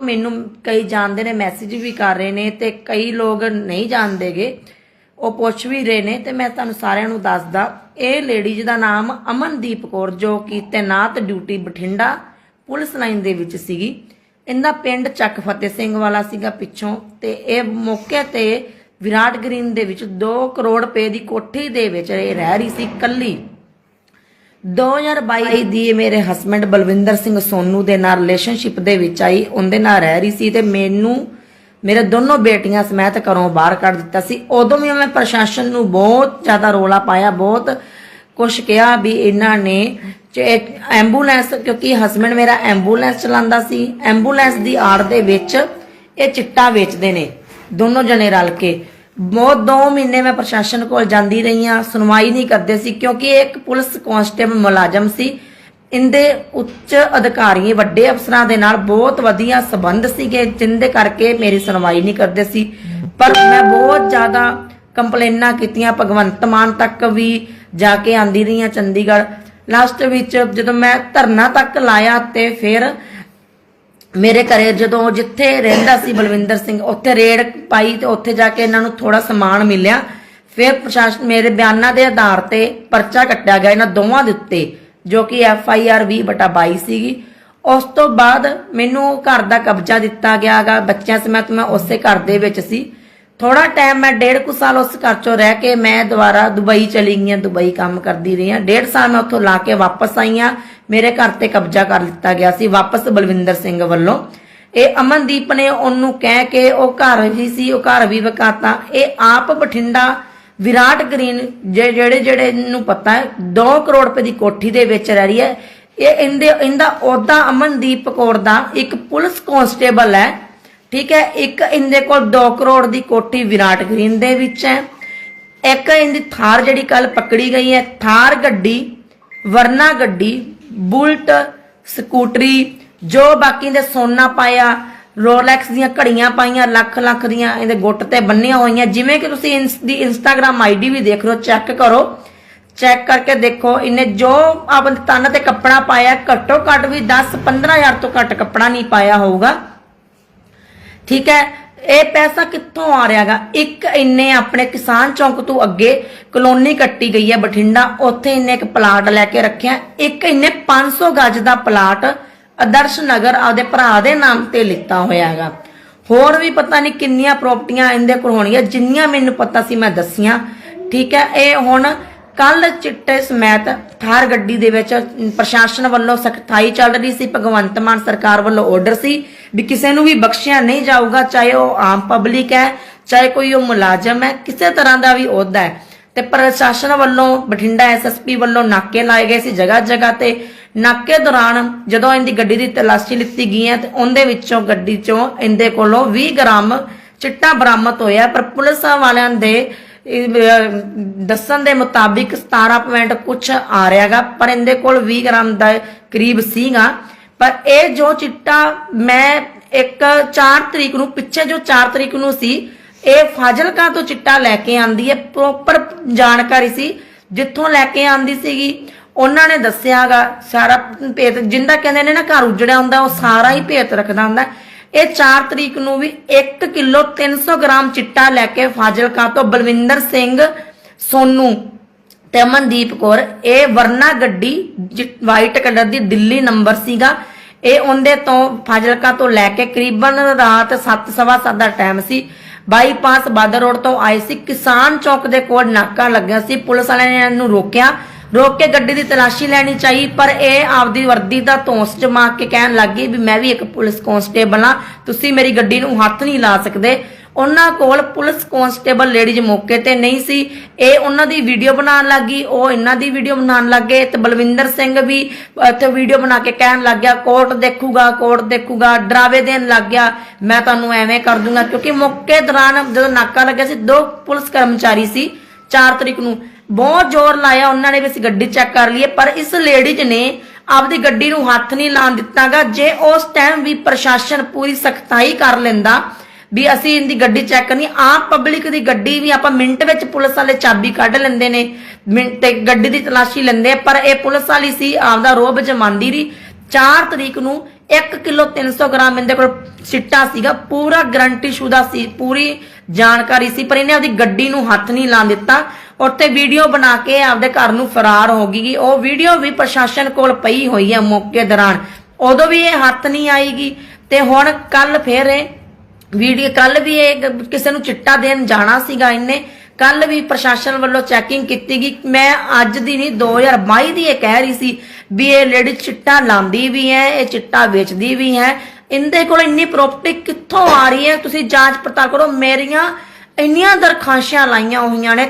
ਮੈਨੂੰ ਕਈ ਜਾਣਦੇ ਨੇ ਮੈਸੇਜ ਵੀ ਕਰ ਰਹੇ ਨੇ ਤੇ ਕਈ ਲੋਕ ਨਹੀਂ ਜਾਣਦੇਗੇ ਉਹ ਪੁੱਛ ਵੀ ਰਹੇ ਨੇ ਤੇ ਮੈਂ ਤੁਹਾਨੂੰ ਸਾਰਿਆਂ ਨੂੰ ਦੱਸਦਾ, ਇਹ ਲੇਡੀਜ਼ ਦਾ ਨਾਮ ਅਮਨਦੀਪ ਕੌਰ ਜੋ ਕਿ ਤੈਨਾਤ ਡਿਊਟੀ ਬਠਿੰਡਾ ਪੁਲਿਸ ਲਾਈਨ ਦੇ ਵਿੱਚ ਸੀਗੀ। ਇਹਦਾ ਪਿੰਡ ਚੱਕ ਫਤਿਹ ਸਿੰਘ ਵਾਲਾ ਸੀਗਾ ਪਿੱਛੋਂ ਤੇ ਇਹ ਮੌਕੇ ਤੇ ਵਿਰਾਟ ਗ੍ਰੀਨ ਦੇ ਵਿੱਚ 2 ਕਰੋੜ ਰੁਪਏ ਦੀ ਕੋਠੀ ਦੇ ਵਿੱਚ ਇਹ ਰਹਿ ਰਹੀ ਸੀ ਕੱਲੀ 2022 ਦੀ ਮੇਰੇ ਹਸਬੰਡ ਬਲਵਿੰਦਰ ਸਿੰਘ ਸੋਨੂ ਦੇ ਨਾਲ ਰਿਲੇਸ਼ਨਸ਼ਿਪ ਦੇ ਵਿੱਚ ਆਈ, ਉਹਦੇ ਨਾਲ ਰਹਿ ਰਹੀ ਸੀ ਤੇ ਮੈਨੂੰ, ਮੇਰੇ ਦੋਨੋਂ ਬੇਟੀਆਂ ਸਮੇਤ ਘਰੋਂ ਬਾਹਰ ਕੱਢ ਦਿੱਤਾ ਸੀ। ਉਦੋਂ ਵੀ ਮੈਂ ਪ੍ਰਸ਼ਾਸਨ ਨੂੰ ਬਹੁਤ ਜ਼ਿਆਦਾ ਰੋਲਾ ਪਾਇਆ, ਬਹੁਤ ਕੁਛ ਕਿਹਾ ਵੀ ਇਹਨਾਂ ਨੇ ਚ- ਐਂਬੂਲੈਂਸ ਕਿਉਂਕਿ ਹਸਬੰਡ ਮੇਰਾ ਐਂਬੂਲੈਂਸ ਚਲਾਉਂਦਾ ਸੀ। ਐਂਬੂਲੈਂਸ ਦੀ ਆੜ ਦੇ ਵਿੱਚ ਇਹ ਚਿੱਟਾ ਵੇਚਦੇ ਨੇ, ਦੋਨੋਂ ਜਣੇ ਰਲ ਕੇ। ਬਹੁਤ 2 ਮਹੀਨੇ ਮੈਂ ਪ੍ਰਸ਼ਾਸਨ ਕੋਲ ਜਾਂਦੀ ਰਹੀ ਆ ਸੁਣਵਾਈ ਨਹੀਂ ਕਰਦੇ ਸੀ, ਕਿਉਂਕਿ ਇਹ ਇੱਕ ਪੁਲਿਸ ਕਾਂਸਟੇਬਲ ਮੁਲਾਜ਼ਮ ਸੀ। ਇੰਦੇ ਉੱਚ ਅਧਿਕਾਰੀ, ਵੱਡੇ ਅਫਸਰਾਂ ਦੇ ਨਾਲ ਬਹੁਤ ਵਧੀਆ ਸਬੰਧ ਸੀਗੇ, ਜਿੰਦੇ ਕਰਕੇ ਮੇਰੀ ਸੁਣਵਾਈ ਨਹੀਂ ਕਰਦੇ ਸੀ। ਪਰ ਮੈਂ ਬਹੁਤ ਜ਼ਿਆਦਾ ਕੰਪਲੇਨਾਂ ਕੀਤੀਆਂ, ਭਗਵੰਤ ਮਾਨ ਤੱਕ ਵੀ ਜਾ ਕੇ ਆਂਦੀ ਰਹੀ ਹਾਂ ਚੰਡੀਗੜ੍ਹ। ਲਾਸਟ ਵਿੱਚ ਜਦੋਂ ਮੈਂ ਧਰਨਾ ਤੱਕ ਲਾਇਆ ਤੇ ਫਿਰ ਮੇਰੇ ਘਰੇ ਜਦੋਂ ਜਿੱਥੇ ਰਹਿੰਦਾ ਸੀ ਬਲਵਿੰਦਰ ਸਿੰਘ, ਉੱਥੇ ਰੇਡ ਪਾਈ ਤੇ ਉੱਥੇ ਜਾ ਕੇ ਇਹਨਾਂ ਨੂੰ ਥੋੜਾ ਸਮਾਨ ਮਿਲਿਆ। ਫਿਰ ਪ੍ਰਸ਼ਾਸਨ ਮੇਰੇ ਬਿਆਨਾਂ ਦੇ ਆਧਾਰ ਤੇ ਪਰਚਾ ਕੱਟਿਆ ਗਿਆ ਇਹਨਾਂ ਦੋਵਾਂ ਦੇ ਉੱਤੇ, ਜੋ ਕਿ ਐਫ ਆਈ ਆਰ 20/22 ਸੀਗੀ। ਉਸ ਤੋਂ ਬਾਅਦ ਮੈਨੂੰ ਘਰ ਦਾ ਕਬਜ਼ਾ ਦਿੱਤਾ ਗਿਆਗਾ। ਬੱਚਿਆਂ ਸਮੇਤ ਮੈਂ ਉਸੇ ਘਰ ਦੇ ਵਿੱਚ ਸੀ। ਥੋੜਾ ਟਾਈਮ ਮੈਂ ਡੇਢ ਕੁ ਸਾਲ ਉਸ ਘਰ ਚੋਂ ਰਹਿ ਕੇ ਮੈਂ ਦੁਬਾਰਾ ਦੁਬਈ ਚਲੀ ਗਈ ਦੁਬਈ ਕੰਮ ਕਰਦੀ ਰਹੀ ਹਾਂ ਡੇਢ ਸਾਲ ਮੈਂ ਉੱਥੋਂ ਲਾ ਕੇ ਵਾਪਸ ਆਈ ਹਾਂ ਮੇਰੇ ਘਰ ਤੇ ਕਬਜ਼ਾ ਕਰ ਲਿੱਤਾ ਗਿਆ ਸੀ ਵਾਪਸ ਬਲਵਿੰਦਰ ਸਿੰਘ ਵੱਲੋਂ। ਇਹ ਅਮਨਦੀਪ ਨੇ ਉਹਨੂੰ ਕਹਿ ਕੇ ਉਹ ਘਰ ਵੀ ਸੀ, ਉਹ ਘਰ ਵੀ ਵਿਕਾਤਾ। ਇਹ ਆਪ ਬਠਿੰਡਾ ਵਿਰਾਟ ਗ੍ਰੀਨ ਜੇ- ਜਿਹੜੇ ਜਿਹੜੇ ਨੂੰ ਪਤਾ ਹੈ 2 ਕਰੋੜ ਰੁਪਏ ਦੀ ਕੋਠੀ ਦੇ ਵਿੱਚ ਰਹਿ ਰਹੀ ਹੈ। ਇਹ ਇਹਦੇ ਇਹਦਾ ਅਹੁਦਾ ਅਮਨਦੀਪ ਕੌਰ ਦਾ ਇੱਕ ਪੁਲਿਸ ਕਾਂਸਟੇਬਲ ਹੈ। ਠੀਕ ਹੈ, ਇੱਕ ਇਹਦੇ ਕੋਲ 2 ਕਰੋੜ ਦੀ ਕੋਠੀ ਵਿਰਾਟ ਗ੍ਰੀਨ ਦੇ ਵਿੱਚ ਹੈ, ਇੱਕ ਇਹਦੀ ਥਾਰ ਜਿਹੜੀ ਕੱਲ ਪਕੜੀ ਗਈ ਹੈ, ਥਾਰ ਗੱਡੀ, ਵਰਨਾ ਗੱਡੀ, ਬੁਲਟ, ਸਕੂਟਰੀ, ਜੋ ਬਾਕੀ ਦੇ ਸੋਨਾ ਪਾਇਆ, ਰੋਲੈਕਸ ਦੀਆਂ ਘੜੀਆਂ ਪਾਈਆਂ, ਲੱਖ ਲੱਖ ਦੀਆਂ ਇਹਦੇ ਗੁੱਟ ਤੇ ਬੰਨੀਆਂ ਹੋਈਆਂ, ਜਿਵੇਂ ਕਿ ਤੁਸੀਂ ਇੰਸ, ਦੀ ਇੰਸਟਾਗ੍ਰam ਆਈਡੀ ਵੀ ਦੇਖ ਲਓ ਚੈੱਕ ਕਰੋ, ਚੈੱਕ ਕਰਕੇ ਦੇਖੋ, ਇਹਨੇ ਜੋ ਆਪਣ ਤਨ ਤੇ ਕੱਪੜਾ ਪਾਇਆ, ਘੱਟੋ ਘੱਟ ਵੀ 10 15000 ਤੋਂ ਘੱਟ ਕੱਪੜਾ ਨਹੀਂ ਪਾਇਆ ਹੋਊਗਾ। ਠੀਕ ਹੈ? ਇਹ ਪੈਸਾ ਕਿੱਥੋਂ ਆ ਰਿਹਾਗਾ? ਇੱਕ ਇੰਨੇ ਆਪਣੇ ਕਿਸਾਨ ਚੌਂਕ ਤੋਂ ਅੱਗੇ ਕਲੋਨੀ ਕੱਟੀ ਗਈ ਹੈ ਬਠਿੰਡਾ। ਉੱਥੇ ਇੰਨੇ ਇੱਕ ਪਲਾਟ ਲੈ ਕੇ ਰੱਖਿਆ। ਇੱਕ ਇੰਨੇ 500 ਗੱਜ ਦਾ ਪਲਾਟ ਆਦਰਸ਼ ਨਗਰ ਆਪਦੇ ਭਰਾ ਦੇ ਨਾਮ ਤੇ ਲਿੱਤਾ ਹੋਇਆ ਹੈਗਾ। ਹੋਰ ਵੀ ਪਤਾ ਨਹੀਂ ਕਿੰਨੀਆਂ ਪ੍ਰਾਪਰਟੀਆਂ ਇਹਦੇ ਕੋਲ ਹੋਣਗੀਆਂ। ਜਿੰਨੀਆਂ ਮੈਨੂੰ ਪਤਾ ਸੀ ਮੈਂ ਦੱਸੀਆਂ। ਠੀਕ ਹੈ? ਇਹ ਹੁਣ ਕੱਲ ਚਿੱਟੇ ਸਮੇਤ ਥਾਰ ਗੱਡੀ ਦੇ ਵਿੱਚ ਪ੍ਰਸ਼ਾਸਨ ਵੱਲੋਂ ਸਖਤਾਈ ਚੱਲ ਰਹੀ ਸੀ। ਭਗਵੰਤ ਮਾਨ ਸਰਕਾਰ ਵੱਲੋਂ ਆਰਡਰ ਸੀ ਵੀ ਕਿਸੇ ਨੂੰ ਵੀ ਬਖਸ਼ਿਆ ਨਹੀਂ ਜਾਊਗਾ, ਚਾਹੇ ਉਹ ਆਮ ਪਬਲਿਕ ਹੈ, ਚਾਹੇ ਕੋਈ ਉਹ ਮੁਲਾਜ਼ਮ ਹੈ, ਕਿਸੇ ਤਰ੍ਹਾਂ ਦਾ ਵੀ ਅਹੁਦਾ ਹੈ। ਤੇ ਪ੍ਰਸ਼ਾਸਨ ਵੱਲੋਂ, ਬਠਿੰਡਾ ਐਸਐਸਪੀ ਵੱਲੋਂ ਨਾਕੇ ਲਾਏ ਗਏ ਸੀ ਜਗ੍ਹਾ ਜਗ੍ਹਾ ਤੇ। ਨਾਕੇ ਦੌਰਾਨ ਜਦੋਂ ਇਹਦੀ ਗੱਡੀ ਦੀ ਤਲਾਸ਼ੀ ਲਿੱਤੀ ਗਈ ਹੈ, ਤੇ ਉਹਦੇ ਵਿੱਚੋਂ ਗੱਡੀ ਚੋਂ ਇਹਦੇ ਕੋਲੋਂ 20 ਗ੍ਰਾਮ ਚਿੱਟਾ ਬਰਾਮਦ ਹੋਇਆ। ਪਰ ਪੁਲਿਸ ਵਾਲਿਆਂ ਦੇ ਦੱਸਣ ਦੇ ਮੁਤਾਬਿਕ 17 ਪੁਆਇੰਟ ਕੁਛ ਆ ਰਿਹਾਗਾ, ਪਰ ਇਹਦੇ ਕੋਲ 20 ਗ੍ਰਾਮ ਦਾ ਕਰੀਬ ਸੀਗਾ। ਪਰ ਇਹ ਜੋ ਚਿੱਟਾ ਮੈਂ ਇੱਕ 4 ਤਰੀਕ ਨੂੰ, ਪਿੱਛੇ ਜੋ 4 ਤਰੀਕ ਨੂੰ ਸੀ, ਇਹ ਫਾਜ਼ਿਲਕਾ ਤੋਂ ਚਿੱਟਾ ਲੈ ਕੇ ਆਂਦੀ ਹੈ ਪ੍ਰੋਪਰ ਜਾਣਕਾਰੀ ਸੀ, ਜਿੱਥੋਂ ਲੈ ਕੇ ਆਂਦੀ ਸੀਗੀ। ਉਹਨਾਂ ਨੇ ਦੱਸਿਆਗਾ, ਸਾਰਾ ਭੇਤ, ਜਿੰਦਾ ਕਹਿੰਦੇ ਨੇ ਨਾ ਘਰ ਉਜੜਿਆ ਹੁੰਦਾ, ਉਹ ਸਾਰਾ ਹੀ ਭੇਤ ਰੱਖਦਾ ਹੁੰਦਾ। ਇਹ 4 ਤਰੀਕ ਨੂੰ ਵੀ 1 ਕਿਲੋ 300 ਗ੍ਰਾਮ ਚਿੱਟਾ ਲੈ ਕੇ ਫਾਜ਼ਿਲਕਾ ਤੋਂ ਬਲਵਿੰਦਰ ਸਿੰਘ, ਸੋਨੂ ਤੇ ਅਮਨਦੀਪ ਕੌਰ। ਇਹ ਵਰਨਾ ਗੱਡੀ ਵਾਈਟ ਕਲਰ ਦੀ ਦਿੱਲੀ ਨੰਬਰ ਸੀਗਾ। ਇਹ ਉਹਦੇ ਤੋਂ ਫਾਜ਼ਿਲਕਾ ਤੋਂ ਲੈ ਕੇ ਕਰੀਬਨ ਰਾਤ 7:30 ਦਾ ਟਾਈਮ ਸੀ। ਬਾਈਪਾਸ ਬਾਦਰ ਰੋਡ ਤੋਂ ਆਏ ਸੀ। ਕਿਸਾਨ ਚੌਕ ਦੇ ਕੋਲ ਨਾਕਾ ਲੱਗਿਆ ਸੀ। ਪੁਲਿਸ ਵਾਲਿਆਂ ਨੇ ਇਹਨੂੰ ਰੋਕਿਆ। ਰੋਕ ਕੇ ਗੱਡੀ ਦੀ ਤਲਾਸ਼ੀ ਲੈਣੀ ਚਾਹੀ, ਪਰ ਇਹ ਆਪਦੀ ਵਰਦੀ ਦਾ ਧੌਂਸ ਜਮਾ ਕੇ ਕਹਿਣ ਲੱਗੀ ਵੀ ਮੈਂ ਵੀ ਇੱਕ ਪੁਲਿਸ ਕਾਂਸਟੇਬਲ ਆ ਤੁਸੀਂ ਮੇਰੀ ਗੱਡੀ ਨੂੰ ਹੱਥ ਨਹੀਂ ਲਾ ਸਕਦੇ। ਉਹਨਾਂ ਕੋਲ ਪੁਲਿਸ ਕਾਂਸਟੇਬਲ ਲੇਡੀਜ਼ ਮੌਕੇ ਤੇ ਨਹੀਂ ਸੀ। ਇਹ ਉਹਨਾਂ ਦੀ ਵੀਡੀਓ ਬਣਾਉਣ ਲੱਗੀ ਉਹ ਇਹਨਾਂ ਦੀ ਵੀਡੀਓ ਬਣਾਉਣ ਲੱਗੇ ਤੇ ਬਲਵਿੰਦਰ ਸਿੰਘ ਵੀ ਇੱਥੇ ਵੀਡੀਓ ਬਣਾ ਕੇ ਕਹਿਣ ਲੱਗ ਗਿਆ, ਕੋਰਟ ਦੇਖੂਗਾ ਕੋਰਟ ਦੇਖੂਗਾ, ਡਰਾਵੇ ਦੇਣ ਲੱਗ ਗਿਆ। ਮੈਂ ਤੁਹਾਨੂੰ ਐਵੇਂ ਕਰ ਦੂੰਗਾ, ਕਿਉਂਕਿ ਮੌਕੇ ਦੌਰਾਨ ਜਦੋਂ ਨਾਕਾ ਲੱਗਿਆ ਸੀ, ਦੋ ਪੁਲਿਸ ਕਰਮਚਾਰੀ ਸੀ 4 ਤਰੀਕ ਨੂੰ। ਬਹੁਤ ਜ਼ੋਰ ਲਾਇਆ, ਉਹਨਾਂ ਨੇ ਵੀ ਅਸੀਂ ਗੱਡੀ ਚੈੱਕ ਕਰ ਲਈਏ, ਪਰ ਇਸ ਲੇਡੀਜ਼ ਨੇ ਆਪਦੀ ਗੱਡੀ ਨੂੰ ਹੱਥ ਨਹੀਂ ਲਾਣ ਦਿੱਤਾਗਾ। ਜੇ ਉਸ ਟਾਈਮ ਵੀ ਪ੍ਰਸ਼ਾਸਨ ਪੂਰੀ ਸਖਤਾਈ ਕਰ ਲੈਂਦਾ ਵੀ ਅਸੀਂ ਇਹਦੀ ਗੱਡੀ ਚੈੱਕ ਕਰਨੀ, ਆਮ ਪਬਲਿਕ ਦੀ ਗੱਡੀ ਵੀ ਆਪਾਂ ਮਿੰਟ ਵਿੱਚ ਪੁਲਿਸ ਵਾਲੇ ਚਾਬੀ ਕੱਢ ਲੈਂਦੇ ਨੇ, ਮਿੰਟ ਗੱਡੀ ਦੀ ਤਲਾਸ਼ੀ ਲੈਂਦੇ ਪਰ ਇਹ ਪੁਲਿਸ ਵਾਲੀ ਸੀ, ਆਪਦਾ ਰੋਬ ਜਮਾਂਦੀ ਰਹੀ 4 ਤਰੀਕ ਨੂੰ 1 ਕਿਲੋ 300 ਗ੍ਰਾਮ ਇਹਦੇ ਕੋਲ ਚਿੱਟਾ ਸੀਗਾ, ਪੂਰਾ ਗਰੰਟੀ ਸ਼ੁਦਾ ਸੀ, ਪੂਰੀ ਜਾਣਕਾਰੀ ਸੀ, ਪਰ ਇਹਨੇ ਆਪਦੀ ਗੱਡੀ ਨੂੰ ਹੱਥ ਨਹੀਂ ਲਾਣ ਦਿੱਤਾ। ਉੱਤੇ ਵੀਡੀਓ ਬਣਾ ਕੇ ਆਪਦੇ ਘਰ ਨੂੰ ਫਰਾਰ ਹੋ ਗਈ। ਉਹ ਵੀਡੀਓ ਵੀ ਪ੍ਰਸ਼ਾਸਨ ਕੋਲ ਪਈ ਹੋਈ ਹੈ ਮੌਕੇ ਦੌਰਾਨ। ਉਦੋਂ ਵੀ ਇਹ ਹੱਥ ਨਹੀਂ ਆਏਗੀ ਤੇ ਹੁਣ ਕੱਲ ਫੇਰ ਇਹ ਵੀਡੀਓ, ਕੱਲ ਵੀ ਇਹ ਕਿਸੇ ਨੂੰ ਚਿੱਟਾ ਦੇਣ ਜਾਣਾ ਸੀਗਾ ਇਹਨੇ। ਕੱਲ ਵੀ ਪ੍ਰਸ਼ਾਸਨ ਵੱਲੋਂ ਚੈਕਿੰਗ ਕੀਤੀ ਗਈ। ਮੈਂ ਅੱਜ ਦੀ ਨਹੀਂ 2022 ਦੀ ਇਹ ਕਹਿ ਰਹੀ ਸੀ ਵੀ ਇਹ ਲੇਡੀ ਚਿੱਟਾ ਲਾਉਂਦੀ ਵੀ ਹੈ, ਇਹ ਚਿੱਟਾ ਵੇਚਦੀ ਵੀ ਹੈ। ਇਹਦੇ ਕੋਲ ਇੰਨੀ ਪ੍ਰਾਪਰਟੀ ਕਿੱਥੋਂ ਆ ਰਹੀ ਹੈ? ਤੁਸੀਂ ਜਾਂਚ ਪੜਤਾਲ ਕਰੋ, ਮੇਰੀਆਂ ਇੰਨੀਆਂ ਦਰਖਾਸ਼ਾਂ ਲਾਈਆਂ ਹੋਈਆਂ ਨੇ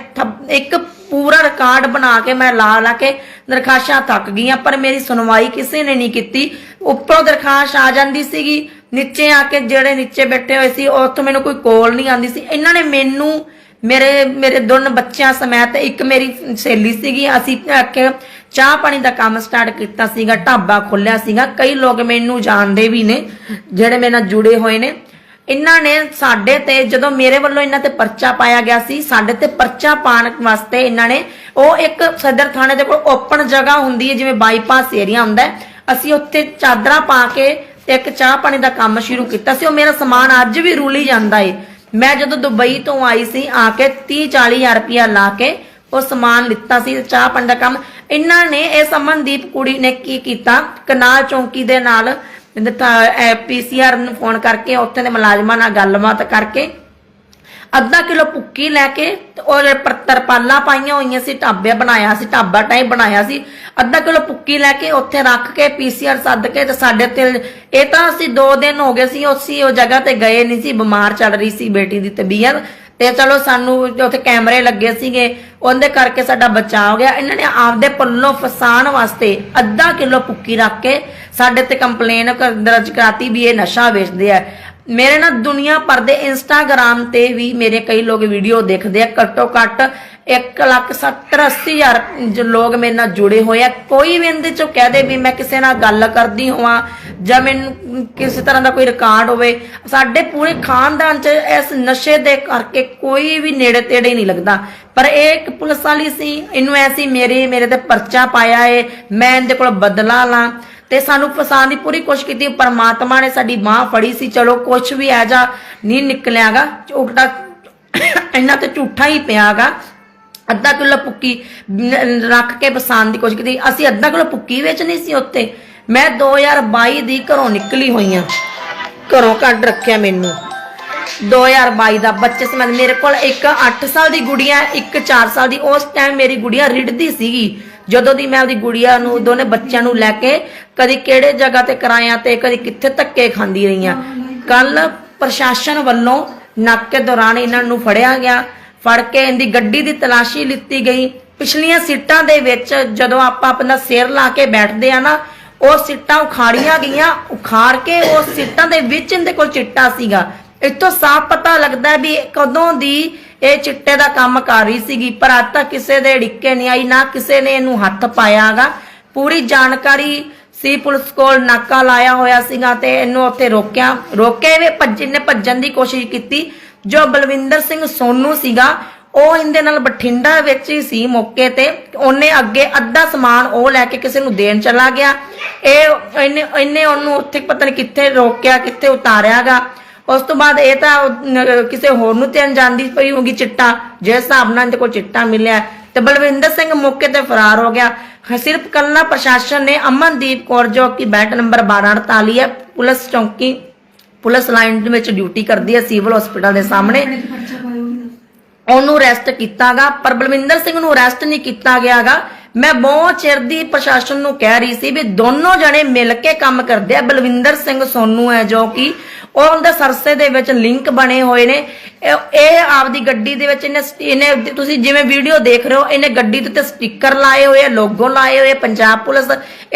ਇੱਕ ਪੂਰਾ ਰਿਕਾਰਡ ਬਣਾ ਕੇ ਮੈਂ ਲਾ ਲਾ ਕੇ ਦਰਖਾਸ਼ਾਂ ਥੱਕ ਗਈਆਂ, ਪਰ ਮੇਰੀ ਸੁਣਵਾਈ ਕਿਸੇ ਨੇ ਨਹੀਂ ਕੀਤੀ। ਉੱਪਰੋਂ ਦਰਖਾਸ਼ ਆ ਜਾਂਦੀ ਸੀਗੀ, ਨੀਚੇ ਆ ਕੇ ਜਿਹੜੇ ਨੀਚੇ ਬੈਠੇ ਹੋਏ ਸੀ ਉੱਥੋਂ ਮੈਨੂੰ ਕੋਈ ਕੋਲ ਨਹੀਂ ਆਉਂਦੀ ਸੀ। ਇਹਨਾਂ ਨੇ ਮੈਨੂੰ, ਮੇਰੇ ਮੇਰੇ ਦੋਨ ਬੱਚਿਆਂ ਸਮੇਤ ਇੱਕ ਮੇਰੀ ਸਹੇਲੀ ਸੀਗੀ, ਅਸੀਂ ਆਖੇ ਚਾਹ ਪਾਣੀ ਦਾ ਕੰਮ ਸਟਾਰਟ ਕੀਤਾ ਸੀਗਾ, ਢਾਬਾ ਖੋਲਿਆ ਸੀਗਾ। ਕਈ ਲੋਕ ਮੈਨੂੰ ਜਾਣਦੇ ਵੀ ਨੇ, ਜਿਹੜੇ ਮੇਰੇ ਨਾਲ ਜੁੜੇ ਹੋਏ ਨੇ। ਇਹਨਾਂ ਨੇ ਸਾਡੇ ਤੇ ਜਦੋਂ ਮੇਰੇ ਵੱਲੋਂ ਇਹਨਾਂ ਤੇ ਪਰਚਾ ਪਾਇਆ ਗਿਆ ਸੀ, ਸਾਡੇ ਤੇ ਪਰਚਾ ਪਾਉਣ ਵਾਸਤੇ ਇਹਨਾਂ ਨੇ ਉਹ ਇੱਕ ਸਦਰ ਥਾਣੇ ਦੇ ਕੋਲ ਓਪਨ ਜਗ੍ਹਾ ਹੁੰਦੀ ਹੈ, ਜਿਵੇਂ ਬਾਈਪਾਸ ਏਰੀਆ ਹੁੰਦਾ ਅਸੀਂ ਉੱਥੇ ਚਾਦਰਾਂ ਪਾ ਕੇ ਤੇ ਇੱਕ ਚਾਹ ਪਾਣੀ ਦਾ ਕੰਮ ਸ਼ੁਰੂ ਕੀਤਾ ਸੀ। ਉਹ ਮੇਰਾ ਸਮਾਨ ਅੱਜ ਵੀ ਰੂਲੀ ਜਾਂਦਾ ਏ। ਮੈਂ ਜਦੋਂ ਦੁਬਈ ਤੋਂ ਆਈ ਸੀ, ਆ ਕੇ 30 40 ਹਜ਼ਾਰ ਰੁਪਇਆ ਲਾ ਕੇ ਉਹ ਸਮਾਨ ਲਿੱਤਾ ਸੀ, ਚਾਹ ਪਾਣੀ ਦਾ ਕੰਮ। ਇਹਨਾਂ ਨੇ, ਇਹ ਸਮਨਦੀਪ ਕੁੜੀ ਨੇ ਕੀ ਕੀਤਾ? ਕਨਾਲ ਚੌਂਕੀ ਦੇ ਨਾਲ ਪੀਸੀਆਰ ਨੂੰ ਫੋਨ ਕਰਕੇ, ਉੱਥੇ ਦੇ ਮੁਲਾਜ਼ਮਾਂ ਨਾਲ ਗੱਲਬਾਤ ਕਰਕੇ, ਅੱਧਾ ਕਿਲੋ ਭੁੱਕੀ ਲੈ ਕੇ ਔਰ ਤਰਪਾਲਾਂ ਪਾਈਆਂ ਹੋਈਆਂ ਸੀ ਢਾਬੇ ਬਣਾਇਆ ਸੀ, ਢਾਬਾ ਟਾਈਪ ਬਣਾਇਆ ਸੀ, ਅੱਧਾ ਕਿਲੋ ਭੁੱਕੀ ਲੈ ਕੇ ਉੱਥੇ ਰੱਖ ਕੇ ਪੀਸੀਆਰ ਸੱਦ ਕੇ ਤੇ ਸਾਡੇ ਤੇ, ਇਹ ਤਾਂ ਅਸੀਂ 2 ਦਿਨ ਹੋ ਗਏ ਸੀ ਉਸੇ ਉਹ ਜਗ੍ਹਾ ਤੇ ਗਏ ਨਹੀਂ ਸੀ, ਬਿਮਾਰ ਚੱਲ ਰਹੀ ਸੀ ਬੇਟੀ ਦੀ ਤਬੀਅਤ ਤੇ ਚਲੋ ਸਾਨੂੰ ਉੱਥੇ ਕੈਮਰੇ ਲੱਗੇ ਸੀਗੇ, ਉਹਦੇ ਕਰਕੇ ਸਾਡਾ ਬਚਾਅ ਹੋ ਗਿਆ। ਇਹਨਾਂ ਨੇ ਆਪਦੇ ਪੱਲੋਂ ਫਸਾਣ ਵਾਸਤੇ ਅੱਧਾ ਕਿਲੋ ਭੁੱਕੀ ਰੱਖ ਕੇ ਸਾਡੇ ਤੇ ਕੰਪਲੇਨ ਦਰਜ ਕਰਾਤੀ ਵੀ ਇਹ ਨਸ਼ਾ ਵੇਚਦੇ ਆ। ਮੇਰੇ ਨਾਲ ਦੁਨੀਆ ਭਰ ਦੇ ਇੰਸਟਾਗ੍ਰਾਮ ਤੇ ਵੀ ਮੇਰੇ ਕਈ ਲੋਕ ਵੀਡੀਓ ਦੇਖਦੇ ਆ ਘੱਟੋ ਘੱਟ 1 ਲੱਖ 70 80 ਹਜ਼ਾਰ ਜੋ ਲੋਕ ਮੇਰੇ ਨਾਲ ਜੁੜੇ ਹੋਏ ਆ। ਕੋਈ ਵੀ ਇਹਦੇ ਚੋਂ ਕਹਿ ਵੀ ਮੈਂ ਕਿਸੇ ਨਾਲ ਗੱਲ ਕਰਦੀ ਹੋਵਾਂ ਜਾਂ ਮੈਨੂੰ ਕਿਸੇ ਤਰ੍ਹਾਂ ਦਾ ਕੋਈ ਰਿਕਾਰਡ ਹੋਵੇ, ਸਾਡੇ ਪੂਰੇ ਖਾਨਦਾਨ ਚ ਇਸ ਨਸ਼ੇ ਦੇ ਕਰਕੇ ਕੋਈ ਵੀ ਨੇੜੇ ਤੇੜੇ ਨਹੀਂ ਲੱਗਦਾ। ਪਰ ਇਹ ਇੱਕ ਪੁਲਿਸ ਵਾਲੀ ਸੀ, ਇਹਨੂੰ ਐਸੀ ਮੇਰੇ ਮੇਰੇ ਤੇ ਪਰਚਾ ਪਾਇਆ ਏ, ਮੈਂ ਇਹਦੇ ਕੋਲ ਬਦਲਾ ਲਾਂ। ਤੇ ਸਾਨੂੰ ਫਸਾਉਣ ਦੀ ਪੂਰੀ ਕੋਸ਼ਿਸ਼ ਕੀਤੀ, ਪਰਮਾਤਮਾ ਨੇ ਸਾਡੀ ਬਾਹ ਫੜੀ ਸੀ, ਚਲੋ ਕੁਝ ਵੀ ਐ ਜਾ, ਨਹੀਂ ਨਿਕਲਿਆਗਾ, ਝੂਠਾ ਇਹਨਾਂ ਤੇ ਝੂਠਾ ਹੀ ਪਿਆਗਾ। ਅੱਧਾ ਕਿਲੋ ਪੁੱਕੀ ਰੱਖ ਕੇ ਫਸਾਉਣ ਦੀ ਕੋਸ਼ਿਸ਼ ਕੀਤੀ। ਅਸੀਂ ਅੱਧਾ ਕਿਲੋ ਪੁੱਕੀ ਵੇਚਣੀ ਸੀ ਉੱਤੇ ਮੈਂ 2022 ਦੀ ਘਰੋਂ ਨਿਕਲੀ ਹੋਈ ਆ। ਘਰੋਂ ਕੱਢ ਰੱਖਿਆ ਮੈਨੂੰ। 2022 ਦਾ ਬੱਚੇ ਸਮੇਂ ਮੇਰੇ ਕੋਲ ਇੱਕ 8 ਸਾਲ ਦੀ ਗੁੜੀਆ, ਇੱਕ 4 ਸਾਲ ਦੀ। ਉਸ ਟਾਈਮ ਮੇਰੀ ਗੁੜੀਆ ਰਿੜਦੀ ਸੀਗੀ। ਜਦੋਂ ਦੀ ਮੈਂ ਆਪਦੀ ਗੁੜੀਆ ਨੂੰ, ਦੋਨੇ ਬੱਚਿਆਂ ਨੂੰ ਲੈ ਕੇ ਕਦੀ ਕਿਹੜੇ ਜਗ੍ਹਾ ਤੇ ਕਰਾਇਆ ਤੇ ਕਦੀ ਕਿੱਥੇ ਧੱਕੇ ਖਾਂਦੀ ਰਹੀਆਂ। ਕੱਲ ਪ੍ਰਸ਼ਾਸਨ ਵੱਲੋਂ ਨਾਕੇ ਦੌਰਾਨ ਇਹਨਾਂ ਨੂੰ ਫੜਿਆ ਗਿਆ। ਫੜ ਕੇ ਇਹਦੀ ਗੱਡੀ ਦੀ ਤਲਾਸ਼ੀ ਲਿੱਤੀ ਗਈ। ਪਿਛਲੀਆਂ ਸੀਟਾਂ ਦੇ ਵਿੱਚ ਜਦੋਂ ਆਪਾਂ ਆਪਣਾ ਸਿਰ ਲਾ ਕੇ ਬੈਠਦੇ ਆ ਨਾ, ਉਹ ਸੀਟਾਂ ਉਖਾੜੀਆਂ ਗਈਆਂ। ਉਖਾੜ ਕੇ ਉਹ ਸੀਟਾਂ ਦੇ ਵਿੱਚ ਇਹਦੇ ਕੋਲ ਚਿੱਟਾ ਸੀਗਾ। ਇਤੋਂ ਸਾਫ਼ ਪਤਾ ਲੱਗਦਾ ਵੀ ਕਦੋਂ ਦੀ ਇਹ ਚਿੱਟੇ ਦਾ ਕੰਮ ਕਰ ਰਹੀ ਸੀਗੀ, ਪਰ ਅੱਜ ਤੱਕ ਕਿਸੇ ਦੇ ਢਿੱਕੇ ਨਹੀਂ ਆਈ, ਨਾ ਕਿਸੇ ਨੇ ਇਹਨੂੰ ਹੱਥ ਪਾਇਆਗਾ। ਪੂਰੀ ਜਾਣਕਾਰੀ ਸੀ ਪੁਲਿਸ ਕੋਲ ਨਾਕਾ ਲਾਇਆ ਹੋਇਆ ਸੀਗਾ ਤੇ ਇਹਨੂੰ ਉੱਥੇ ਰੋਕਿਆ। ਰੋਕੇ ਵੀ ਭੱਜ ਨੇ ਭੱਜਣ ਦੀ ਕੋਸ਼ਿਸ਼ ਕੀਤੀ। ਜੋ ਬਲਵਿੰਦਰ ਸਿੰਘ ਸੋਨੂ ਸੀਗਾ, ਉਹ ਇਹਦੇ ਨਾਲ ਬਠਿੰਡਾ ਵਿੱਚ ਹੀ ਸੀ ਮੌਕੇ ਤੇ। ਉਹਨੇ ਅੱਗੇ ਅੱਧਾ ਸਮਾਨ ਉਹ ਲੈ ਕੇ ਕਿਸੇ ਨੂੰ ਦੇਣ ਚਲਾ ਗਿਆ। ਇਹ ਇਹਨੇ ਇਹਨੇ ਉਹਨੂੰ ਉੱਥੇ ਪਤਾ ਨਹੀਂ ਕਿੱਥੇ ਰੋਕਿਆ, ਕਿੱਥੇ ਉਤਾਰਿਆਗਾ। ਉਸ ਤੋਂ ਬਾਅਦ ਇਹ ਤਾਂ ਕਿਸੇ ਹੋਰ ਨੂੰ ਤੇ ਜਾਂਦੀ ਪਈ ਹੋਗੀ ਚਿੱਟਾ। ਜਿਸ ਹਿਸਾਬ ਨਾਲ ਇਹਦੇ ਕੋਲ ਚਿੱਟਾ ਮਿਲਿਆ, ਤੇ ਬਲਵਿੰਦਰ ਸਿੰਘ ਮੌਕੇ ਤੇ ਫਰਾਰ ਹੋ ਗਿਆ। ਸਿਰਫ ਕੱਲਾ ਪ੍ਰਸ਼ਾਸਨ ਨੇ ਅਮਨਦੀਪ ਕੌਰ ਜੋ ਕਿ ਬੈਟ ਨੰਬਰ 1248 ਹੈ, ਪੁਲਿਸ ਚੌਂਕੀ ਪੁਲਿਸ ਲਾਈਨ ਦੇ ਵਿੱਚ ਡਿਊਟੀ ਕਰਦੀ ਹੈ ਸਿਵਲ ਹਸਪੀਟਲ ਦੇ ਸਾਹਮਣੇ। ਉਹਨੂੰ ਅਰੈਸਟ ਕੀਤਾਗਾ ਪਰ ਬਲਵਿੰਦਰ ਸਿੰਘ ਨੂੰ ਅਰੈਸਟ ਨਹੀਂ ਕੀਤਾ ਗਿਆਗਾ। ਮੈਂ ਬਹੁਤ ਚਿਰ ਦੀ ਪ੍ਰਸ਼ਾਸਨ ਨੂੰ ਕਹਿ ਰਹੀ ਸੀ ਵੀ ਦੋਨੋਂ ਜਣੇ ਮਿਲ ਕੇ ਕੰਮ ਕਰਦੇ ਆ। ਬਲਵਿੰਦਰ ਸਿੰਘ ਸੋਨੂ ਹੈ ਜੋ ਕਿ ਉਹਦੇ ਸਰਸੇ ਦੇ ਵਿੱਚ ਲਿੰਕ ਬਣੇ ਹੋਏ ਨੇ। ਇਹ ਆਪਦੀ ਗੱਡੀ ਦੇ ਵਿੱਚ ਇਹਨੇ ਇਹਨੇ ਤੁਸੀਂ ਜਿਵੇਂ ਵੀਡੀਓ ਦੇਖ ਰਹੇ ਹੋ ਇਹਨੇ ਗੱਡੀ ਦੇ ਉੱਤੇ ਸਟicker ਲਾਏ ਹੋਏ ਆ ਲੋਗੋ ਲਾਏ ਹੋਏ ਪੰਜਾਬ ਪੁਲਿਸ।